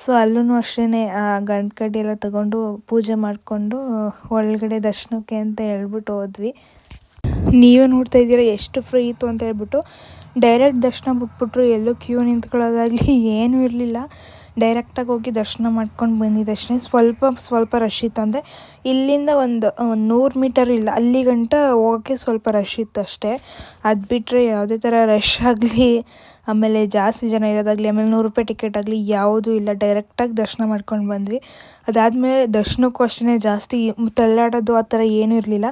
ಸೊ ಅಲ್ಲೂ ಅಷ್ಟೇ ಗಂಡು ಕಡ್ಡಿ ಎಲ್ಲ ತಗೊಂಡು ಪೂಜೆ ಮಾಡಿಕೊಂಡು ಒಳಗಡೆ ದರ್ಶನಕ್ಕೆ ಅಂತ ಹೇಳ್ಬಿಟ್ಟು ಹೋದ್ವಿ. ನೀವೇ ನೋಡ್ತಾ ಇದ್ದೀರಾ, ಎಷ್ಟು ಫ್ರೀ ಇತ್ತು ಅಂತ ಹೇಳ್ಬಿಟ್ಟು ಡೈರೆಕ್ಟ್ ದರ್ಶನ ಬಿಟ್ಬಿಟ್ರು, ಎಲ್ಲೂ ಕ್ಯೂ ನಿಂತ್ಕೊಳ್ಳೋದಾಗಲಿ ಏನೂ ಇರಲಿಲ್ಲ. ಡೈರೆಕ್ಟಾಗಿ ಹೋಗಿ ದರ್ಶನ ಮಾಡ್ಕೊಂಡು ಬಂದಿದ್ದಷ್ಟೇ ಸ್ವಲ್ಪ ಸ್ವಲ್ಪ ರಶ್ ಇತ್ತು ಅಂದರೆ ಇಲ್ಲಿಂದ ಒಂದು ನೂರು ಮೀಟರ್ ಇಲ್ಲ, ಅಲ್ಲಿ ಗಂಟ ಹೋಗೋಕ್ಕೆ ಸ್ವಲ್ಪ ರಶ್ ಇತ್ತು ಅಷ್ಟೇ. ಅದು ಬಿಟ್ಟರೆ ಯಾವುದೇ ಥರ ರಶ್ ಆಗಲಿ, ಆಮೇಲೆ ಜಾಸ್ತಿ ಜನ ಇರೋದಾಗಲಿ, ಆಮೇಲೆ ನೂರು ರೂಪಾಯಿ ಟಿಕೆಟ್ ಆಗಲಿ ಯಾವುದೂ ಇಲ್ಲ. ಡೈರೆಕ್ಟಾಗಿ ದರ್ಶನ ಮಾಡ್ಕೊಂಡು ಬಂದ್ವಿ. ಅದಾದಮೇಲೆ ದರ್ಶನಕ್ಕೂ ಅಷ್ಟೇ ಜಾಸ್ತಿ ತಳ್ಳಾಡೋದು ಆ ಥರ ಏನೂ ಇರಲಿಲ್ಲ.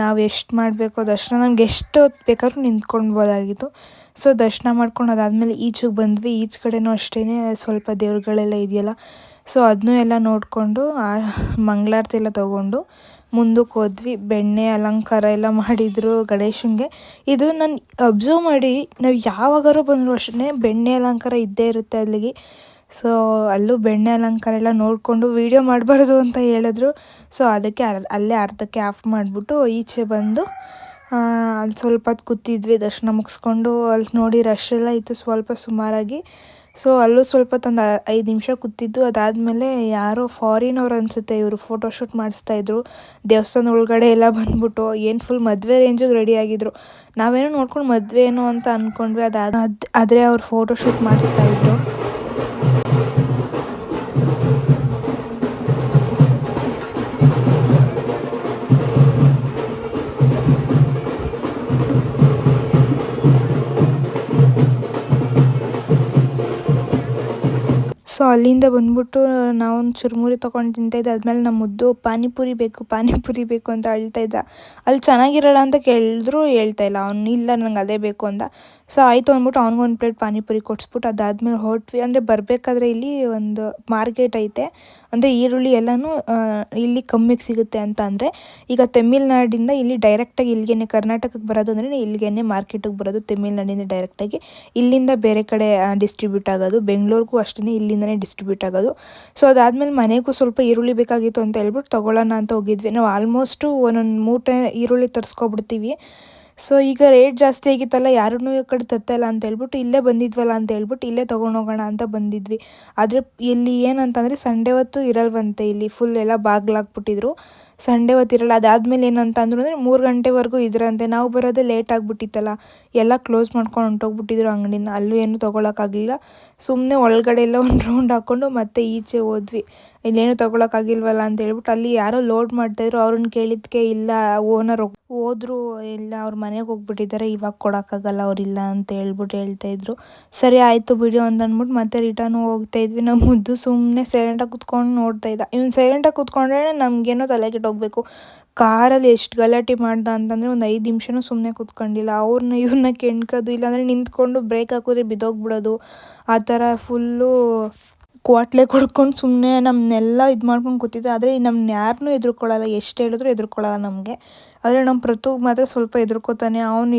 ನಾವು ಎಷ್ಟು ಮಾಡಬೇಕೋ, ದರ್ಶನ ನಮ್ಗೆ ಎಷ್ಟು ಬೇಕಾದ್ರೂ ನಿಂತ್ಕೊಳ್ಬೋದಾಗಿತ್ತು ಸೊ ದರ್ಶನ ಮಾಡ್ಕೊಂಡು ಅದಾದಮೇಲೆ ಈಚೆಗೆ ಬಂದ್ವಿ. ಈಚೆ ಕಡೆನೂ ಅಷ್ಟೇ ಸ್ವಲ್ಪ ದೇವ್ರುಗಳೆಲ್ಲ ಇದೆಯಲ್ಲ. ಸೊ ಅದನ್ನೂ ಎಲ್ಲ ನೋಡಿಕೊಂಡು ಮಂಗಳಾರತಿ ಎಲ್ಲ ತೊಗೊಂಡು ಮುಂದಕ್ಕೆ ಹೋದ್ವಿ. ಬೆಣ್ಣೆ, ಅಲಂಕಾರ ಎಲ್ಲ ಮಾಡಿದರು ಗಣೇಶನಿಗೆ. ಇದು ನಾನು ಅಬ್ಸರ್ವ್ ಮಾಡಿ, ನಾವು ಯಾವಾಗಾರು ಬಂದರೂ ಅಷ್ಟೇ ಬೆಣ್ಣೆ, ಅಲಂಕಾರ ಇದ್ದೇ ಇರುತ್ತೆ ಅಲ್ಲಿಗೆ. ಸೊ ಅಲ್ಲೂ ಬೆಣ್ಣೆ, ಅಲಂಕಾರ ಎಲ್ಲ ನೋಡಿಕೊಂಡು ವೀಡಿಯೋ ಮಾಡಬಾರ್ದು ಅಂತ ಹೇಳಿದ್ರು. ಸೊ ಅದಕ್ಕೆ ಅಲ್- ಅಲ್ಲೇ ಅರ್ಧಕ್ಕೆ ಆಫ್ ಮಾಡಿಬಿಟ್ಟು ಈಚೆ ಬಂದು ಅಲ್ಲಿ ಸ್ವಲ್ಪ ಹೊತ್ತು ಕೂತಿದ್ವಿ, ದರ್ಶನ ಮುಗಿಸ್ಕೊಂಡು. ಅಲ್ಲಿ ನೋಡಿ ರಶ್ ಎಲ್ಲ ಇತ್ತು ಸ್ವಲ್ಪ ಸುಮಾರಾಗಿ. ಸೊ ಅಲ್ಲೂ ಸ್ವಲ್ಪ ಹೊತ್ತು ಐದು ನಿಮಿಷ ಕೂತಿದ್ದು. ಅದಾದಮೇಲೆ ಯಾರೋ ಫಾರಿನವ್ರು ಅನಿಸುತ್ತೆ, ಇವರು ಫೋಟೋಶೂಟ್ ಮಾಡಿಸ್ತಾಯಿದ್ರು ದೇವಸ್ಥಾನ ಒಳಗಡೆ ಎಲ್ಲ ಬಂದ್ಬಿಟ್ಟು ಏನು ಫುಲ್ ಮದುವೆ ರೇಂಜಿಗೆ ರೆಡಿ ಆಗಿದ್ರು. ನಾವೇನೋ ನೋಡ್ಕೊಂಡು ಮದುವೆ ಏನೋ ಅಂತ ಅಂದ್ಕೊಂಡ್ವಿ ಅದಾದ, ಆದರೆ ಅವ್ರು ಫೋಟೋಶೂಟ್ ಮಾಡಿಸ್ತಾಯಿದ್ರು ಸೊ ಅಲ್ಲಿಂದ ಬಂದ್ಬಿಟ್ಟು ನಾವೊಂದು ಚುರುಮುರಿ ತೊಗೊಂಡು ತಿಂತಾಯಿದ್ದೆ ಆದಮೇಲೆ ನಮ್ಮ ಮುದ್ದು, ಪಾನಿಪುರಿ ಬೇಕು ಪಾನಿಪುರಿ ಬೇಕು ಅಂತ ಅಳ್ತಾ ಇದ್ದ. ಅಲ್ಲಿ ಚೆನ್ನಾಗಿರಲ್ಲ ಅಂತ ಕೇಳಿದ್ರು ಹೇಳ್ತಾ ಇಲ್ಲ. ಅವ್ನು, ಇಲ್ಲ, ನಂಗೆ ಅದೇ ಬೇಕು ಅಂದ. ಸೊ ಆಯಿತು ಅಂದ್ಬಿಟ್ಟು ಅವ್ನಿಗೆ ಒಂದು ಪ್ಲೇಟ್ ಪಾನಿಪುರಿ ಕೊಡಿಸ್ಬಿಟ್ಟು ಅದಾದಮೇಲೆ ಹೊರಟ್ವಿ. ಅಂದರೆ ಬರಬೇಕಾದ್ರೆ ಇಲ್ಲಿ ಒಂದು ಮಾರ್ಕೆಟ್ ಐತೆ. ಅಂದರೆ ಈರುಳ್ಳಿ ಎಲ್ಲನೂ ಇಲ್ಲಿ ಕಮ್ಮಿಗೆ ಸಿಗುತ್ತೆ ಅಂತ ಅಂದರೆ, ಈಗ ತಮಿಳ್ನಾಡಿಂದ ಇಲ್ಲಿ ಡೈರೆಕ್ಟಾಗಿ ಇಲ್ಲಿಗೆ ಕರ್ನಾಟಕಕ್ಕೆ ಬರೋದು ಅಂದರೆ ಇಲ್ಲಿಗೆ ಮಾರ್ಕೆಟಿಗೆ ಬರೋದು ತಮಿಳ್ನಾಡಿಂದ ಡೈರೆಕ್ಟಾಗಿ ಇಲ್ಲಿಂದ ಬೇರೆ ಕಡೆ ಡಿಸ್ಟ್ರಿಬ್ಯೂಟ್ ಆಗೋದು. ಬೆಂಗಳೂರಿಗೂ ಅಷ್ಟೇ ಇಲ್ಲಿಂದನೇ ಡಿಸ್ಟ್ರಿಬ್ಯೂಟ್ ಆಗೋದು. ಸೊ ಅದಾದಮೇಲೆ ಮನೆಗೂ ಸ್ವಲ್ಪ ಈರುಳ್ಳಿ ಬೇಕಾಗಿತ್ತು ಅಂತ ಹೇಳ್ಬಿಟ್ಟು ತೊಗೊಳ್ಳೋಣ ಅಂತ ಹೋಗಿದ್ವಿ. ನಾವು ಆಲ್ಮೋಸ್ಟು ಒಂದೊಂದು ಮೂಟೆ ಈರುಳ್ಳಿ ತರಿಸ್ಕೊಬಿಡ್ತೀವಿ. ಸೊ ಈಗ ರೇಟ್ ಜಾಸ್ತಿ ಆಗಿತ್ತಲ್ಲ ಯಾರೂ ಈ ಕಡೆ ತತ್ತಲ್ಲ ಅಂತ ಹೇಳ್ಬಿಟ್ಟು ಇಲ್ಲೇ ಬಂದಿದ್ವಲ್ಲ ಅಂತ ಹೇಳ್ಬಿಟ್ಟು ಇಲ್ಲೇ ತೊಗೊಂಡೋಗೋಣ ಅಂತ ಬಂದಿದ್ವಿ. ಆದರೆ ಇಲ್ಲಿ ಏನಂತಂದರೆ, ಸಂಡೇ ಹೊತ್ತು ಇರಲ್ವಂತೆ, ಇಲ್ಲಿ ಫುಲ್ ಎಲ್ಲ ಬಾಗ್ಲಾಕ್ಬಿಟ್ಟಿದ್ರು ಸಂಡೇ ಹೊತ್ತಿರಲ್ಲ ಅದಾದ್ಮೇಲೆ ಏನಂತ ಅಂದ್ರೆ ಅಂದರೆ ಮೂರು ಗಂಟೆವರೆಗೂ ಇದ್ರಂತೆ. ನಾವು ಬರೋದೇ ಲೇಟ್ ಆಗಿಬಿಟ್ಟಿತ್ತಲ್ಲ. ಎಲ್ಲ ಕ್ಲೋಸ್ ಮಾಡ್ಕೊಂಡು ಹೊಂಟೋಗ್ಬಿಟ್ಟಿದ್ರು ಅಂಗಡಿನ. ಅಲ್ಲೂ ಏನು ತೊಗೊಳಕ್ಕಾಗಲಿಲ್ಲ. ಸುಮ್ಮನೆ ಒಳಗಡೆ ಎಲ್ಲ ಒಂದು ರೌಂಡ್ ಹಾಕ್ಕೊಂಡು ಮತ್ತೆ ಈಚೆ ಹೋದ್ವಿ. ಇಲ್ಲೇನು ತೊಗೊಳಕ್ಕಾಗಿಲ್ವಲ್ಲ ಅಂತ ಹೇಳ್ಬಿಟ್ಟು ಅಲ್ಲಿ ಯಾರೋ ಲೋಡ್ ಮಾಡ್ತಾಯಿದ್ರು ಅವ್ರನ್ನ ಕೇಳಿದ್ಕೆ ಇಲ್ಲ ಓನರ್ ಹೋದ್ರು ಎಲ್ಲ ಅವ್ರ ಮನೆಗೆ ಹೋಗ್ಬಿಟ್ಟಿದ್ದಾರೆ ಇವಾಗ ಕೊಡೋಕ್ಕಾಗಲ್ಲ ಅವರಿಲ್ಲ ಅಂತ ಹೇಳ್ಬಿಟ್ಟು ಹೇಳ್ತಾ ಇದ್ರು. ಸರಿ ಆಯಿತು ಬಿಡಿ ಅಂತ ಅಂದ್ಬಿಟ್ಟು ಮತ್ತೆ ರಿಟರ್ನ್ ಹೋಗ್ತಾ ಇದ್ವಿ. ನಮ್ಮ ಮುದ್ದು ಸುಮ್ಮನೆ ಸೈಲೆಂಟಾಗಿ ಕುತ್ಕೊಂಡು ನೋಡ್ತಾ ಇದ್ದ. ಇವ್ನು ಸೈಲೆಂಟಾಗಿ ಕೂತ್ಕೊಂಡ್ರೆ ನಮಗೇನೋ ತಲೆ ಕೆಟ್ಟೋಗ್ಬೇಕು. ಕಾರಲ್ಲಿ ಎಷ್ಟು ಗಲಾಟೆ ಮಾಡ್ದ ಅಂತಂದರೆ ಒಂದು ಐದು ನಿಮಿಷನೂ ಸುಮ್ಮನೆ ಕೂತ್ಕೊಂಡಿಲ್ಲ. ಅವ್ರನ್ನ ಇವ್ರನ್ನ ಕೆಣ್ಕೋದು, ಇಲ್ಲಾಂದರೆ ನಿಂತ್ಕೊಂಡು ಬ್ರೇಕ್ ಹಾಕಿದ್ರೆ ಬಿದ್ದೋಗ್ಬಿಡೋದು. ಆ ಥರ ಫುಲ್ಲು ಕ್ವಾಟ್ಲೆ ಕೊಡ್ಕೊಂಡು ಸುಮ್ಮನೆ ನಮ್ಮನ್ನೆಲ್ಲ ಇದು ಮಾಡ್ಕೊಂಡು ಕೂತಿದ್ದೆ. ಆದರೆ ನಮ್ಮನ್ನ ಯಾರನ್ನೂ ಎದುರ್ಕೊಳ್ಳಲ್ಲ. ಎಷ್ಟು ಹೇಳಿದ್ರು ಎದುರ್ಕೊಳ್ಳಲ್ಲ ನಮಗೆ. ಆದರೆ ನಮ್ಮ ಪ್ರತು ಮಾತ್ರ ಸ್ವಲ್ಪ ಎದುರ್ಕೋತಾನೆ ಅವನು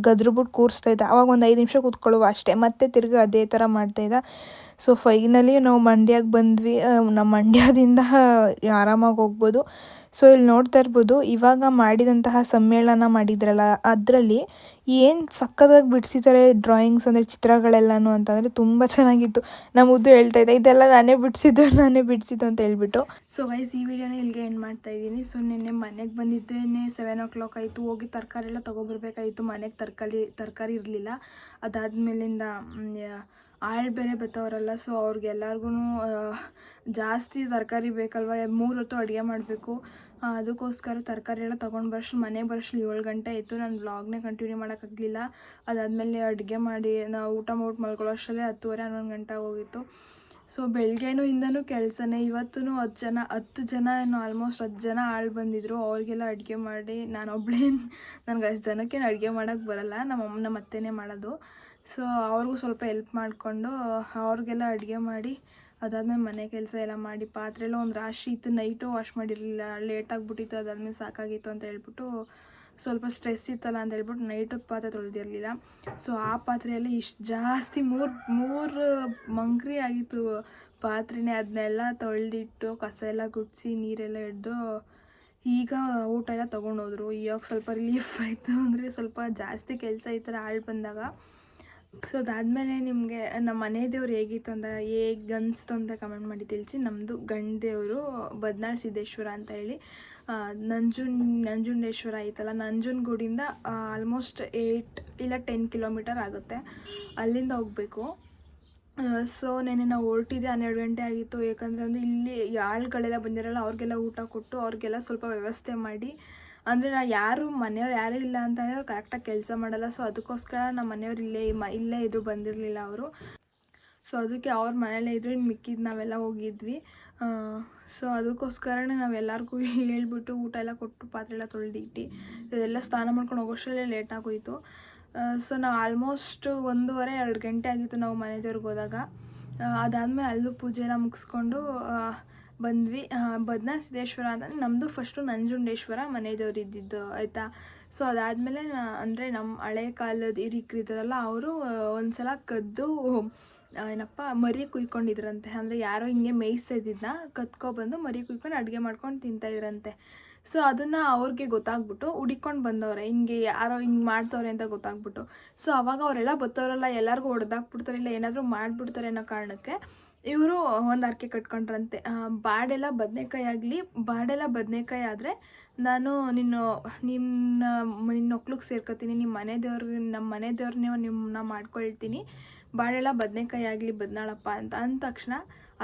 ಗದ್ರಬಿಟ್ಟು ಕೂರಿಸ್ತಾ ಇದ್ದ. ಅವಾಗ ಒಂದು ಐದು ನಿಮಿಷ ಕೂತ್ಕೊಳ್ಳುವ ಅಷ್ಟೇ. ಮತ್ತೆ ತಿರ್ಗಿ ಅದೇ ಥರ ಮಾಡ್ತಾಯಿದ್ದ ಸೊ ಫೈನಲಿ ನಾವು ಮಂಡ್ಯಕ್ಕೆ ಬಂದ್ವಿ. ನಮ್ಮ ಮಂಡ್ಯದಿಂದ ಆರಾಮಾಗಿ ಹೋಗ್ಬೋದು. ಸೊ ಇಲ್ಲಿ ನೋಡ್ತಾ ಇರ್ಬೋದು, ಇವಾಗ ಮಾಡಿದಂತಹ ಸಮ್ಮೇಳನ ಮಾಡಿದ್ರಲ್ಲ, ಅದರಲ್ಲಿ ಏನು ಸಕ್ಕತ್ತಾಗಿ ಬಿಡಿಸಿದ್ದಾರೆ ಡ್ರಾಯಿಂಗ್ಸ್ ಅಂದರೆ ಚಿತ್ರಗಳೆಲ್ಲನೂ ಅಂತಂದರೆ ತುಂಬ ಚೆನ್ನಾಗಿತ್ತು. ನಮ್ಮ ಉದ್ದು ಹೇಳ್ತಾ ಇದ್ದೆ ಇದೆಲ್ಲ ನಾನೇ ಬಿಡಿಸಿದ್ದು <laughs> ನಾನೇ ಬಿಡಿಸಿದ್ದು ಅಂತ ಹೇಳ್ಬಿಟ್ಟು. ಸೊ ವೈಸ್ ಈ ವಿಡಿಯೋನ ಇಲ್ಲಿಗೆ ಎಂಡ್ ಮಾಡ್ತಾ ಇದ್ದೀನಿ. ಸೊ ನಿನ್ನೆ ಮನೆಗೆ ಬಂದಿದ್ದೇನೆ ಸೆವೆನ್ ಓ ಕ್ಲಾಕ್ ಆಯಿತು. ಹೋಗಿ ತರಕಾರಿ ಎಲ್ಲ ತೊಗೊಬರ್ಬೇಕಾಯಿತು ಮನೆಗೆ ತರಕಾರಿ ತರಕಾರಿ ಇರಲಿಲ್ಲ. ಅದಾದಮೇಲಿಂದ ಆಳು ಬೇರೆ ಬತ್ತವರಲ್ಲ ಸೊ ಅವ್ರಿಗೆಲ್ಲರಿಗೂ ಜಾಸ್ತಿ ತರಕಾರಿ ಬೇಕಲ್ವ? ಮೂರು ಹೊತ್ತು ಅಡುಗೆ ಮಾಡಬೇಕು. ಅದಕ್ಕೋಸ್ಕರ ತರಕಾರಿ ಎಲ್ಲ ತೊಗೊಂಡು ಬರೋಷ್ಟು ಮನೆಗೆ ಬರೋಷ್ಟು ಏಳು ಗಂಟೆ ಆಯಿತು. ನಾನು ಬ್ಲಾಗ್ನೇ ಕಂಟಿನ್ಯೂ ಮಾಡೋಕ್ಕಾಗಲಿಲ್ಲ ಅದಾದಮೇಲೆ ಅಡುಗೆ ಮಾಡಿ, ನಾವು ಊಟ ಮಾಡ್ಬಿಟ್ಟು ಮಲ್ಕೊಳ್ಳೋ ಅಷ್ಟರಲ್ಲೇ ಹತ್ತುವರೆ, ಹನ್ನೊಂದು ಗಂಟೆ ಹೋಗಿತ್ತು ಸೊ ಬೆಳಗ್ಗೆನೂ ಇಂದನೂ ಕೆಲಸನೇ. ಇವತ್ತೂ ಹತ್ತು ಜನ ಹತ್ತು ಜನ ಏನು ಆಲ್ಮೋಸ್ಟ್ ಹತ್ತು ಜನ ಆಳು ಬಂದಿದ್ರು. ಅವ್ರಿಗೆಲ್ಲ ಅಡುಗೆ ಮಾಡಿ, ನಾನು ಒಬ್ಳೇನು, ನನಗೆ ಅಷ್ಟು ಜನಕ್ಕೇನು ಅಡುಗೆ ಮಾಡೋಕ್ಕೆ ಬರಲ್ಲ. ನಮ್ಮ ನಮ್ಮ ಅತ್ತೆನೇ ಮಾಡೋದು. ಸೊ ಅವ್ರಿಗೂ ಸ್ವಲ್ಪ ಹೆಲ್ಪ್ ಮಾಡಿಕೊಂಡು ಅವ್ರಿಗೆಲ್ಲ ಅಡುಗೆ ಮಾಡಿ, ಅದಾದಮೇಲೆ ಮನೆ ಕೆಲಸ ಎಲ್ಲ ಮಾಡಿ ಪಾತ್ರೆ ಎಲ್ಲ ಒಂದು ರಾಶಿ ಇತ್ತು ನೈಟು ವಾಶ್ ಮಾಡಿರಲಿಲ್ಲ ಲೇಟ್ ಆಗಿಬಿಟ್ಟಿತ್ತು, ಅದಾದಮೇಲೆ ಸಾಕಾಗಿತ್ತು ಅಂತ ಹೇಳ್ಬಿಟ್ಟು ಸ್ವಲ್ಪ ಸ್ಟ್ರೆಸ್ ಇತ್ತಲ್ಲ ಅಂತ ಹೇಳ್ಬಿಟ್ಟು ನೈಟು ಪಾತ್ರೆ ತೊಳೆದಿರಲಿಲ್ಲ. ಸೊ ಆ ಪಾತ್ರೆಯಲ್ಲಿ ಇಷ್ಟು ಜಾಸ್ತಿ ಮೂರು ಮೂರು ಮಂಕ್ರಿ ಆಗಿತ್ತು. ಪಾತ್ರೆನೇ ಅದನ್ನೆಲ್ಲ ತೊಳೆದಿಟ್ಟು ಕಸ ಎಲ್ಲ ಗುಡಿಸಿ ನೀರೆಲ್ಲ ಹಿಡ್ದು ಈಗ ಊಟ ಎಲ್ಲ ತೊಗೊಂಡೋದ್ರು ಇವಾಗ ಸ್ವಲ್ಪ ರಿಲೀಫ್ ಆಯಿತು ಅಂದರೆ ಸ್ವಲ್ಪ ಜಾಸ್ತಿ ಕೆಲಸ ಈ ಥರ ಆಳು ಬಂದಾಗ. ಸೊ ಅದಾದಮೇಲೆ ನಿಮಗೆ, ನಮ್ಮ ಮನೆ ದೇವ್ರು ಹೇಗಿತ್ತು ಅಂತ ಹೇಗೆ ಅನಿಸ್ತು ಅಂತ ಕಮೆಂಟ್ ಮಾಡಿ ತಿಳಿಸಿ ನಮ್ಮದು ಗಂಡ ದೇವರು ಬದ್ನಾಳ್ ಸಿದ್ದೇಶ್ವರ ಅಂತ ಹೇಳಿ. ನಂಜುನ್, ನಂಜುಂಡೇಶ್ವರ ಐತಲ್ಲ, ನಂಜನಗೂಡಿಂದ ಆಲ್ಮೋಸ್ಟ್ ಏಯ್ಟ್ ಇಲ್ಲ ಟೆನ್ ಕಿಲೋಮೀಟರ್ ಆಗುತ್ತೆ. ಅಲ್ಲಿಂದ ಹೋಗಬೇಕು. ಸೊ ನೆನ್ನೆ ನಾವು ಹೊರಟಿದ್ದೆ ಹನ್ನೆರಡು ಗಂಟೆ ಆಗಿತ್ತು. ಯಾಕಂದರೆ ಅಂದರೆ ಇಲ್ಲಿ ಆಳುಗಳೆಲ್ಲ ಬಂದಿರಲ್ಲ, ಅವ್ರಿಗೆಲ್ಲ ಊಟ ಕೊಟ್ಟು, ಅವ್ರಿಗೆಲ್ಲ ಸ್ವಲ್ಪ ವ್ಯವಸ್ಥೆ ಮಾಡಿ ಅಂದರೆ ನಾ ಯಾರು ಮನೆಯವ್ರು ಯಾರೂ ಇಲ್ಲ ಅಂತ ಅವ್ರು ಕರೆಕ್ಟಾಗಿ ಕೆಲಸ ಮಾಡಲ್ಲ. ಸೊ ಅದಕ್ಕೋಸ್ಕರ ನಮ್ಮ ಮನೆಯವ್ರು ಇಲ್ಲೇ ಮ, ಇಲ್ಲೇ ಇದ್ರು, ಬಂದಿರಲಿಲ್ಲ ಅವರು. ಸೊ ಅದಕ್ಕೆ ಅವ್ರ ಮನೇಲೇ ಇನ್ನು ಮಿಕ್ಕಿದ್ದು ನಾವೆಲ್ಲ ಹೋಗಿದ್ವಿ. ಸೊ ಅದಕ್ಕೋಸ್ಕರನೇ ನಾವೆಲ್ಲರಿಗೂ <laughs> ಹೇಳ್ಬಿಟ್ಟು ಊಟ ಎಲ್ಲ ಕೊಟ್ಟು ಪಾತ್ರೆ ಎಲ್ಲ ತೊಳೆದಿಟ್ಟು ಎಲ್ಲ ಸ್ನಾನ ಮಾಡ್ಕೊಂಡು ಹೋಗೋಷ್ಟರಲ್ಲೇ ಲೇಟ್ ಆಗೋಯ್ತು. ಸೊ ನಾವು ಆಲ್ಮೋಸ್ಟ್ ಒಂದೂವರೆ, ಎರಡು ಗಂಟೆ ಆಗಿತ್ತು ನಾವು ಮನೆ ದೇವ್ರಿಗೆ ಹೋದಾಗ ಅದಾದಮೇಲೆ ಅಲ್ಲೂ ಪೂಜೆ ಎಲ್ಲ ಮುಗಿಸ್ಕೊಂಡು ಬಂದ್ವಿ ಬದನಾ ಸಿದ್ದೇಶ್ವರ ಅಂದರೆ ನಮ್ಮದು ಫಸ್ಟು ನಂಜುಂಡೇಶ್ವರ ಮನೆಯವ್ರು ಇದ್ದಿದ್ದು ಆಯಿತಾ? ಸೊ ಅದಾದಮೇಲೆ ಅಂದರೆ ನಮ್ಮ ಹಳೆ ಕಾಲದ ಹಿರಿಕರು ಇದ್ದಾರಲ್ಲ, ಅವರು ಒಂದು ಸಲ ಕದ್ದು ಏನಪ್ಪ, ಮರಿ ಕುಯ್ಕೊಂಡಿದ್ರಂತೆ. ಅಂದರೆ ಯಾರೋ ಹಿಂಗೆ ಮೇಯಿಸ್ತಾ ಇದ್ದಿದ್ದನ್ನ ಕತ್ಕೊಬಂದು ಮರಿ ಕುಯ್ಕೊಂಡು ಅಡುಗೆ ಮಾಡ್ಕೊಂಡು ತಿಂತಾಯಿದ್ರಂತೆ ಸೊ ಅದನ್ನು ಅವ್ರಿಗೆ ಗೊತ್ತಾಗ್ಬಿಟ್ಟು ಹುಡಿಕೊಂಡು ಬಂದವ್ರೆ, ಹಿಂಗೆ ಯಾರೋ ಹಿಂಗೆ ಮಾಡ್ತವ್ರೆ ಅಂತ ಗೊತ್ತಾಗ್ಬಿಟ್ಟು. ಸೊ ಅವಾಗ ಅವರೆಲ್ಲ ಬತ್ತವರಲ್ಲ, ಎಲ್ಲರಿಗೂ ಹೊಡೆದಾಕ್ಬಿಡ್ತಾರೆ, ಇಲ್ಲ ಏನಾದರೂ ಮಾಡಿಬಿಡ್ತಾರೆ ಅನ್ನೋ ಕಾರಣಕ್ಕೆ ಇವರು ಒಂದು ಅರ್ಕೆ ಕಟ್ಕೊಂಡ್ರಂತೆ. ಬಾಡೆಲ್ಲ ಬದನೆಕಾಯಿ ಆಗಲಿ, ಬಾಡೆಲ್ಲ ಬದನೆಕಾಯಿ ಆದರೆ ನಾನು ನಿನ್ನ ನಿನ್ನ ನಿನ್ನ ಒಕ್ಲಿಗೆ ಸೇರ್ಕೊತೀನಿ ನಿಮ್ಮ ಮನೆ ದೇವ್ರಿಗೆ ನಮ್ಮ ಮನೆ ದೇವ್ರನ್ನೇ ನಿಮ್ಮನ್ನ ಮಾಡ್ಕೊಳ್ತೀನಿ. ಬಾಡೆಲ್ಲ ಬದನೆಕಾಯಿ ಆಗಲಿ, ಬದನಾಳಪ್ಪ ಅಂತ ಅಂದ ತಕ್ಷಣ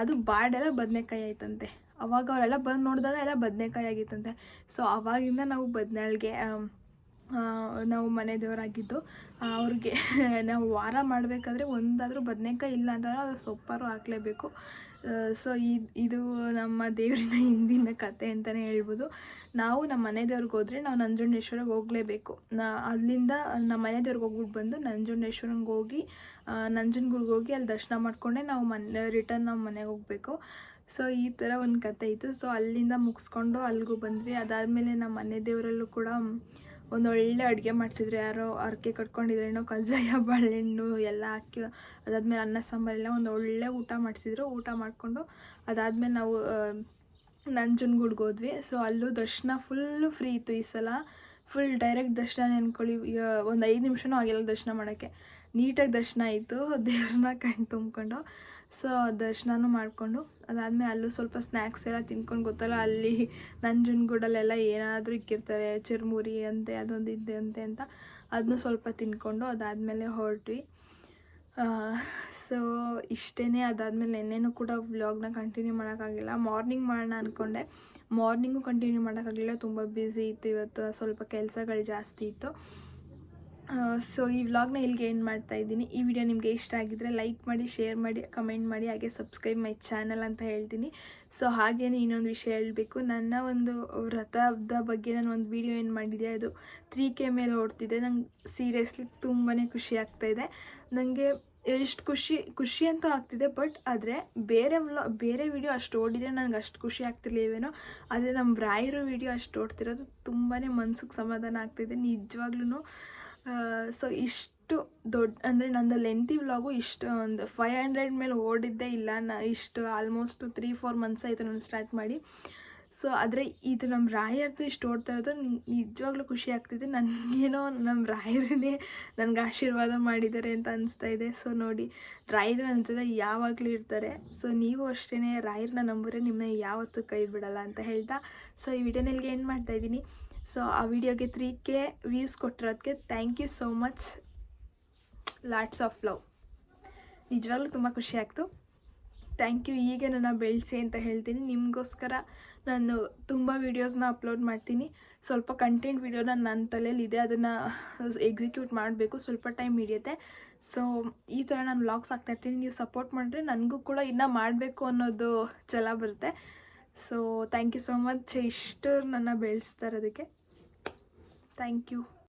ಅದು ಬಾಡೆಲ್ಲ ಬದನೆಕಾಯಿ ಆಯ್ತಂತೆ. ಅವಾಗ ಅವರೆಲ್ಲ ಬಂದು ನೋಡಿದಾಗ ಎಲ್ಲ ಬದನೆಕಾಯಿ ಆಗಿತ್ತಂತೆ. ಸೊ ಅವಾಗಿಂದ ನಾವು ಬದನಾಳಿಗೆ ನಾವು ಮನೆ ದೇವರಾಗಿದ್ದು ಅವ್ರಿಗೆ <laughs> ನಾವು ವಾರ ಮಾಡಬೇಕಾದ್ರೆ ಒಂದಾದರೂ ಬದನೇಕಾಯಿ ಇಲ್ಲ ಅಂತಂದ್ರೆ ಅವ್ರು ಸೊಪ್ಪಾರು ಹಾಕಲೇಬೇಕು. ಸೊ ಇದು ನಮ್ಮ ದೇವರಿನ <laughs> ಹಿಂದಿನ ಕತೆ ಅಂತಲೇ ಹೇಳ್ಬೋದು. ನಾವು ನಮ್ಮ ಮನೆ ದೇವ್ರಿಗೆ ಹೋದರೆ ನಾವು ನಂಜುಂಡೇಶ್ವರಿಗೆ ಹೋಗಲೇಬೇಕು. ನಾ, ಅಲ್ಲಿಂದ ನಮ್ಮ ಮನೆ ದೇವ್ರಿಗೆ ಹೋಗ್ಬಿಟ್ಟು ಬಂದು ನಂಜುಂಡೇಶ್ವರಂಗೆ ಹೋಗಿ ನಂಜನಗೂಡ್ಗೆ ಹೋಗಿ ಅಲ್ಲಿ ದರ್ಶನ ಮಾಡಿಕೊಂಡೆ ನಾವು ಮನೆ ರಿಟರ್ನ್ ನಾವು ಮನೆಗೆ ಹೋಗಬೇಕು. ಸೊ ಈ ಥರ ಒಂದು ಕತೆ ಇತ್ತು. ಸೊ ಅಲ್ಲಿಂದ ಮುಗಿಸ್ಕೊಂಡು ಅಲ್ಲಿಗೂ ಬಂದ್ವಿ. ಅದಾದಮೇಲೆ ನಮ್ಮ ಮನೆ ದೇವರಲ್ಲೂ ಕೂಡ ಒಂದು ಒಳ್ಳೆ ಅಡುಗೆ ಮಾಡಿಸಿದ್ರು ಯಾರೋ ಅರಕೆ ಕಟ್ಕೊಂಡಿದ್ರೇನೋ ಕಜ್ಜಾಯ, ಬಾಳೆಹಣ್ಣು ಎಲ್ಲ ಹಾಕಿ ಅದಾದಮೇಲೆ ಅನ್ನ ಸಾಂಬಾರೆಲ್ಲ ಒಂದು ಒಳ್ಳೆ ಊಟ ಮಾಡಿಸಿದ್ರು. ಊಟ ಮಾಡಿಕೊಂಡು ಅದಾದಮೇಲೆ ನಾವು ನಂಜನಗೂಡ್ಗೆ ಹೋದ್ವಿ. ಸೊ ಅಲ್ಲೂ ದರ್ಶನ ಫುಲ್ಲು ಫ್ರೀ ಇತ್ತು ಈ ಸಲ. ಫುಲ್ ಡೈರೆಕ್ಟ್ ದರ್ಶನ ನೆನ್ಕೊಳ್ಳಿ. ಒಂದು ಐದು ನಿಮಿಷನೂ ಆಗಿಲ್ಲ ದರ್ಶನ ಮಾಡೋಕ್ಕೆ. ನೀಟಾಗಿ ದರ್ಶನ ಆಯಿತು. ದೇವ್ರನ್ನ ಕಣ್ಣು ತುಂಬಿಕೊಂಡು. ಸೊ ದರ್ಶನನೂ ಮಾಡಿಕೊಂಡು, ಅದಾದಮೇಲೆ ಅಲ್ಲೂ ಸ್ವಲ್ಪ ಸ್ನ್ಯಾಕ್ಸ್ ಎಲ್ಲ ತಿನ್ಕೊಂಡು ಗೊತ್ತಲ್ಲ, ಅಲ್ಲಿ ನಂಜನಗೂಡಲ್ಲೆಲ್ಲ ಏನಾದರೂ ಇಕ್ಕಿರ್ತಾರೆ, ಚುರುಮುರಿ ಅಂತೆ, ಅದೊಂದು ಇದೆ ಅಂತೆ ಅಂತ ಅದನ್ನೂ ಸ್ವಲ್ಪ ತಿನ್ಕೊಂಡು ಅದಾದಮೇಲೆ ಹೊರಟ್ವಿ. ಸೊ ಇಷ್ಟೇ ಅದಾದಮೇಲೆ ನೆನ್ನೆನೂ ಕೂಡ ವ್ಲಾಗ್ನ ಕಂಟಿನ್ಯೂ ಮಾಡೋಕ್ಕಾಗಿಲ್ಲ. ಮಾರ್ನಿಂಗ್ ಮಾಡೋಣ ಅಂದ್ಕೊಂಡೆ ಮಾರ್ನಿಂಗು ಕಂಟಿನ್ಯೂ ಮಾಡೋಕ್ಕಾಗಿಲ್ಲ, ತುಂಬ ಬ್ಯುಸಿ ಇತ್ತು ಇವತ್ತು, ಸ್ವಲ್ಪ ಕೆಲಸಗಳು ಜಾಸ್ತಿ ಇತ್ತು. ಸೊ ಈ ವ್ಲಾಗ್ನ ಇಲ್ಲಿಗೆ ಏನು ಮಾಡ್ತಾ ಇದ್ದೀನಿ. ಈ ವಿಡಿಯೋ ನಿಮಗೆ ಇಷ್ಟ ಆಗಿದ್ರೆ ಲೈಕ್ ಮಾಡಿ ಶೇರ್ ಮಾಡಿ ಕಮೆಂಟ್ ಮಾಡಿ, ಹಾಗೆ ಸಬ್ಸ್ಕ್ರೈಬ್ ಮೈ ಚಾನಲ್ ಅಂತ ಹೇಳ್ತೀನಿ. ಸೊ ಹಾಗೆಯೇ ಇನ್ನೊಂದು ವಿಷಯ ಹೇಳಬೇಕು. ನನ್ನ ಒಂದು ವ್ರತದ ಬಗ್ಗೆ ನಾನು ಒಂದು ವಿಡಿಯೋ ಏನು ಮಾಡಿದೆ ಅದು ತ್ರೀ ಕೆ ಮೇಲೆ ಓಡ್ತಿದೆ. ನಂಗೆ ಸೀರಿಯಸ್ಲಿ ತುಂಬಾ ಖುಷಿ ಆಗ್ತಾ ಇದೆ. ನನಗೆ ಎಷ್ಟು ಖುಷಿ ಖುಷಿ ಅಂತ ಆಗ್ತಿದೆ ಬಟ್ ಆದರೆ ಬೇರೆ ವ್ಲಾ ಬೇರೆ ವಿಡಿಯೋ ಅಷ್ಟು ಓಡಿದರೆ ನನಗೆ ಅಷ್ಟು ಖುಷಿ ಆಗ್ತಿರ್ಲಿಲ್ವೇನೋ, ಆದರೆ ನಮ್ಮ ರಾಯರು ವಿಡಿಯೋ ಅಷ್ಟು ಓಡ್ತಿರೋದು ತುಂಬಾ ಮನ್ಸಿಗೆ ಸಮಾಧಾನ ಆಗ್ತಿದೆ. ನಿಜವಾಗ್ಲೂ ಸೊ ಇಷ್ಟು ದೊಡ್ಡ ಅಂದರೆ ನಂದು ಲೆಂತಿ ವ್ಲಾಗು ಇಷ್ಟು ಒಂದು ಫೈವ್ ಹಂಡ್ರೆಡ್ ಮೇಲೆ ಓಡಿದ್ದೇ ಇಲ್ಲ. ನಾ, ಇಷ್ಟು ಆಲ್ಮೋಸ್ಟ್ ತ್ರೀ ಫೋರ್ ಮಂತ್ಸ್ ಆಯಿತು ನಾನು ಸ್ಟಾರ್ಟ್ ಮಾಡಿ. ಸೊ ಆದರೆ ಇದು ನಮ್ಮ ರಾಯರ್ದು ಇಷ್ಟು ಓಡ್ತಾ ಇರೋದು ನಿಜವಾಗ್ಲೂ ಖುಷಿ ಆಗ್ತಿದೆ. ನನಗೇನೋ ನಮ್ಮ ರಾಯರನ್ನೇ ನನಗೆ ಆಶೀರ್ವಾದ ಮಾಡಿದ್ದಾರೆ ಅಂತ ಅನಿಸ್ತಾ ಇದೆ. ಸೊ ನೋಡಿ, ರಾಯರು ನನ್ನ ಜೊತೆ ಯಾವಾಗಲೂ ಇರ್ತಾರೆ. ಸೊ ನೀವು ಅಷ್ಟೇ ರಾಯರನ್ನ ನಂಬರೇ ನಿಮ್ಮನ್ನ ಯಾವತ್ತೂ ಕೈ ಬಿಡಲ್ಲ ಅಂತ ಹೇಳ್ತಾ. ಸೊ ಈ ವಿಡಿಯೋನಲ್ಲಿ ಏನು ಮಾಡ್ತಾ ಇದ್ದೀನಿ? ಸೊ ಆ ವಿಡಿಯೋಗೆ three K views ಕೊಟ್ಟಿರೋದಕ್ಕೆ thank you so much lots of love ನಿಜವಾಗ್ಲೂ ತುಂಬ ಖುಷಿ ಆಯಿತು ಥ್ಯಾಂಕ್ ಯು ಹೀಗೆ ನನ್ನ ಬೆಳೆಸಿ ಅಂತ ಹೇಳ್ತೀನಿ. ನಿಮಗೋಸ್ಕರ ನಾನು ತುಂಬ ವೀಡಿಯೋಸ್ನ ಅಪ್ಲೋಡ್ ಮಾಡ್ತೀನಿ. ಸ್ವಲ್ಪ ಕಂಟೆಂಟ್ ವೀಡಿಯೋನ ನನ್ನ ತಲೆಯಲ್ಲಿದೆ ಅದನ್ನು ಎಕ್ಸಿಕ್ಯೂಟ್ ಮಾಡಬೇಕು. ಸ್ವಲ್ಪ ಟೈಮ್ ಹಿಡಿಯುತ್ತೆ. ಸೊ ಈ ಥರ ನಾನು ವ್ಲಾಗ್ಸ್ ಇರ್ತೀನಿ. ನೀವು ಸಪೋರ್ಟ್ ಮಾಡಿದ್ರೆ ನನಗೂ ಕೂಡ ಇನ್ನೂ ಮಾಡಬೇಕು ಅನ್ನೋದು ಛಲ ಬರುತ್ತೆ. So thank you so much ಇಷ್ಟು ನನ್ನ ಬೆಳೆಸ್ತಾ ಇರೋದಕ್ಕೆ. Thank you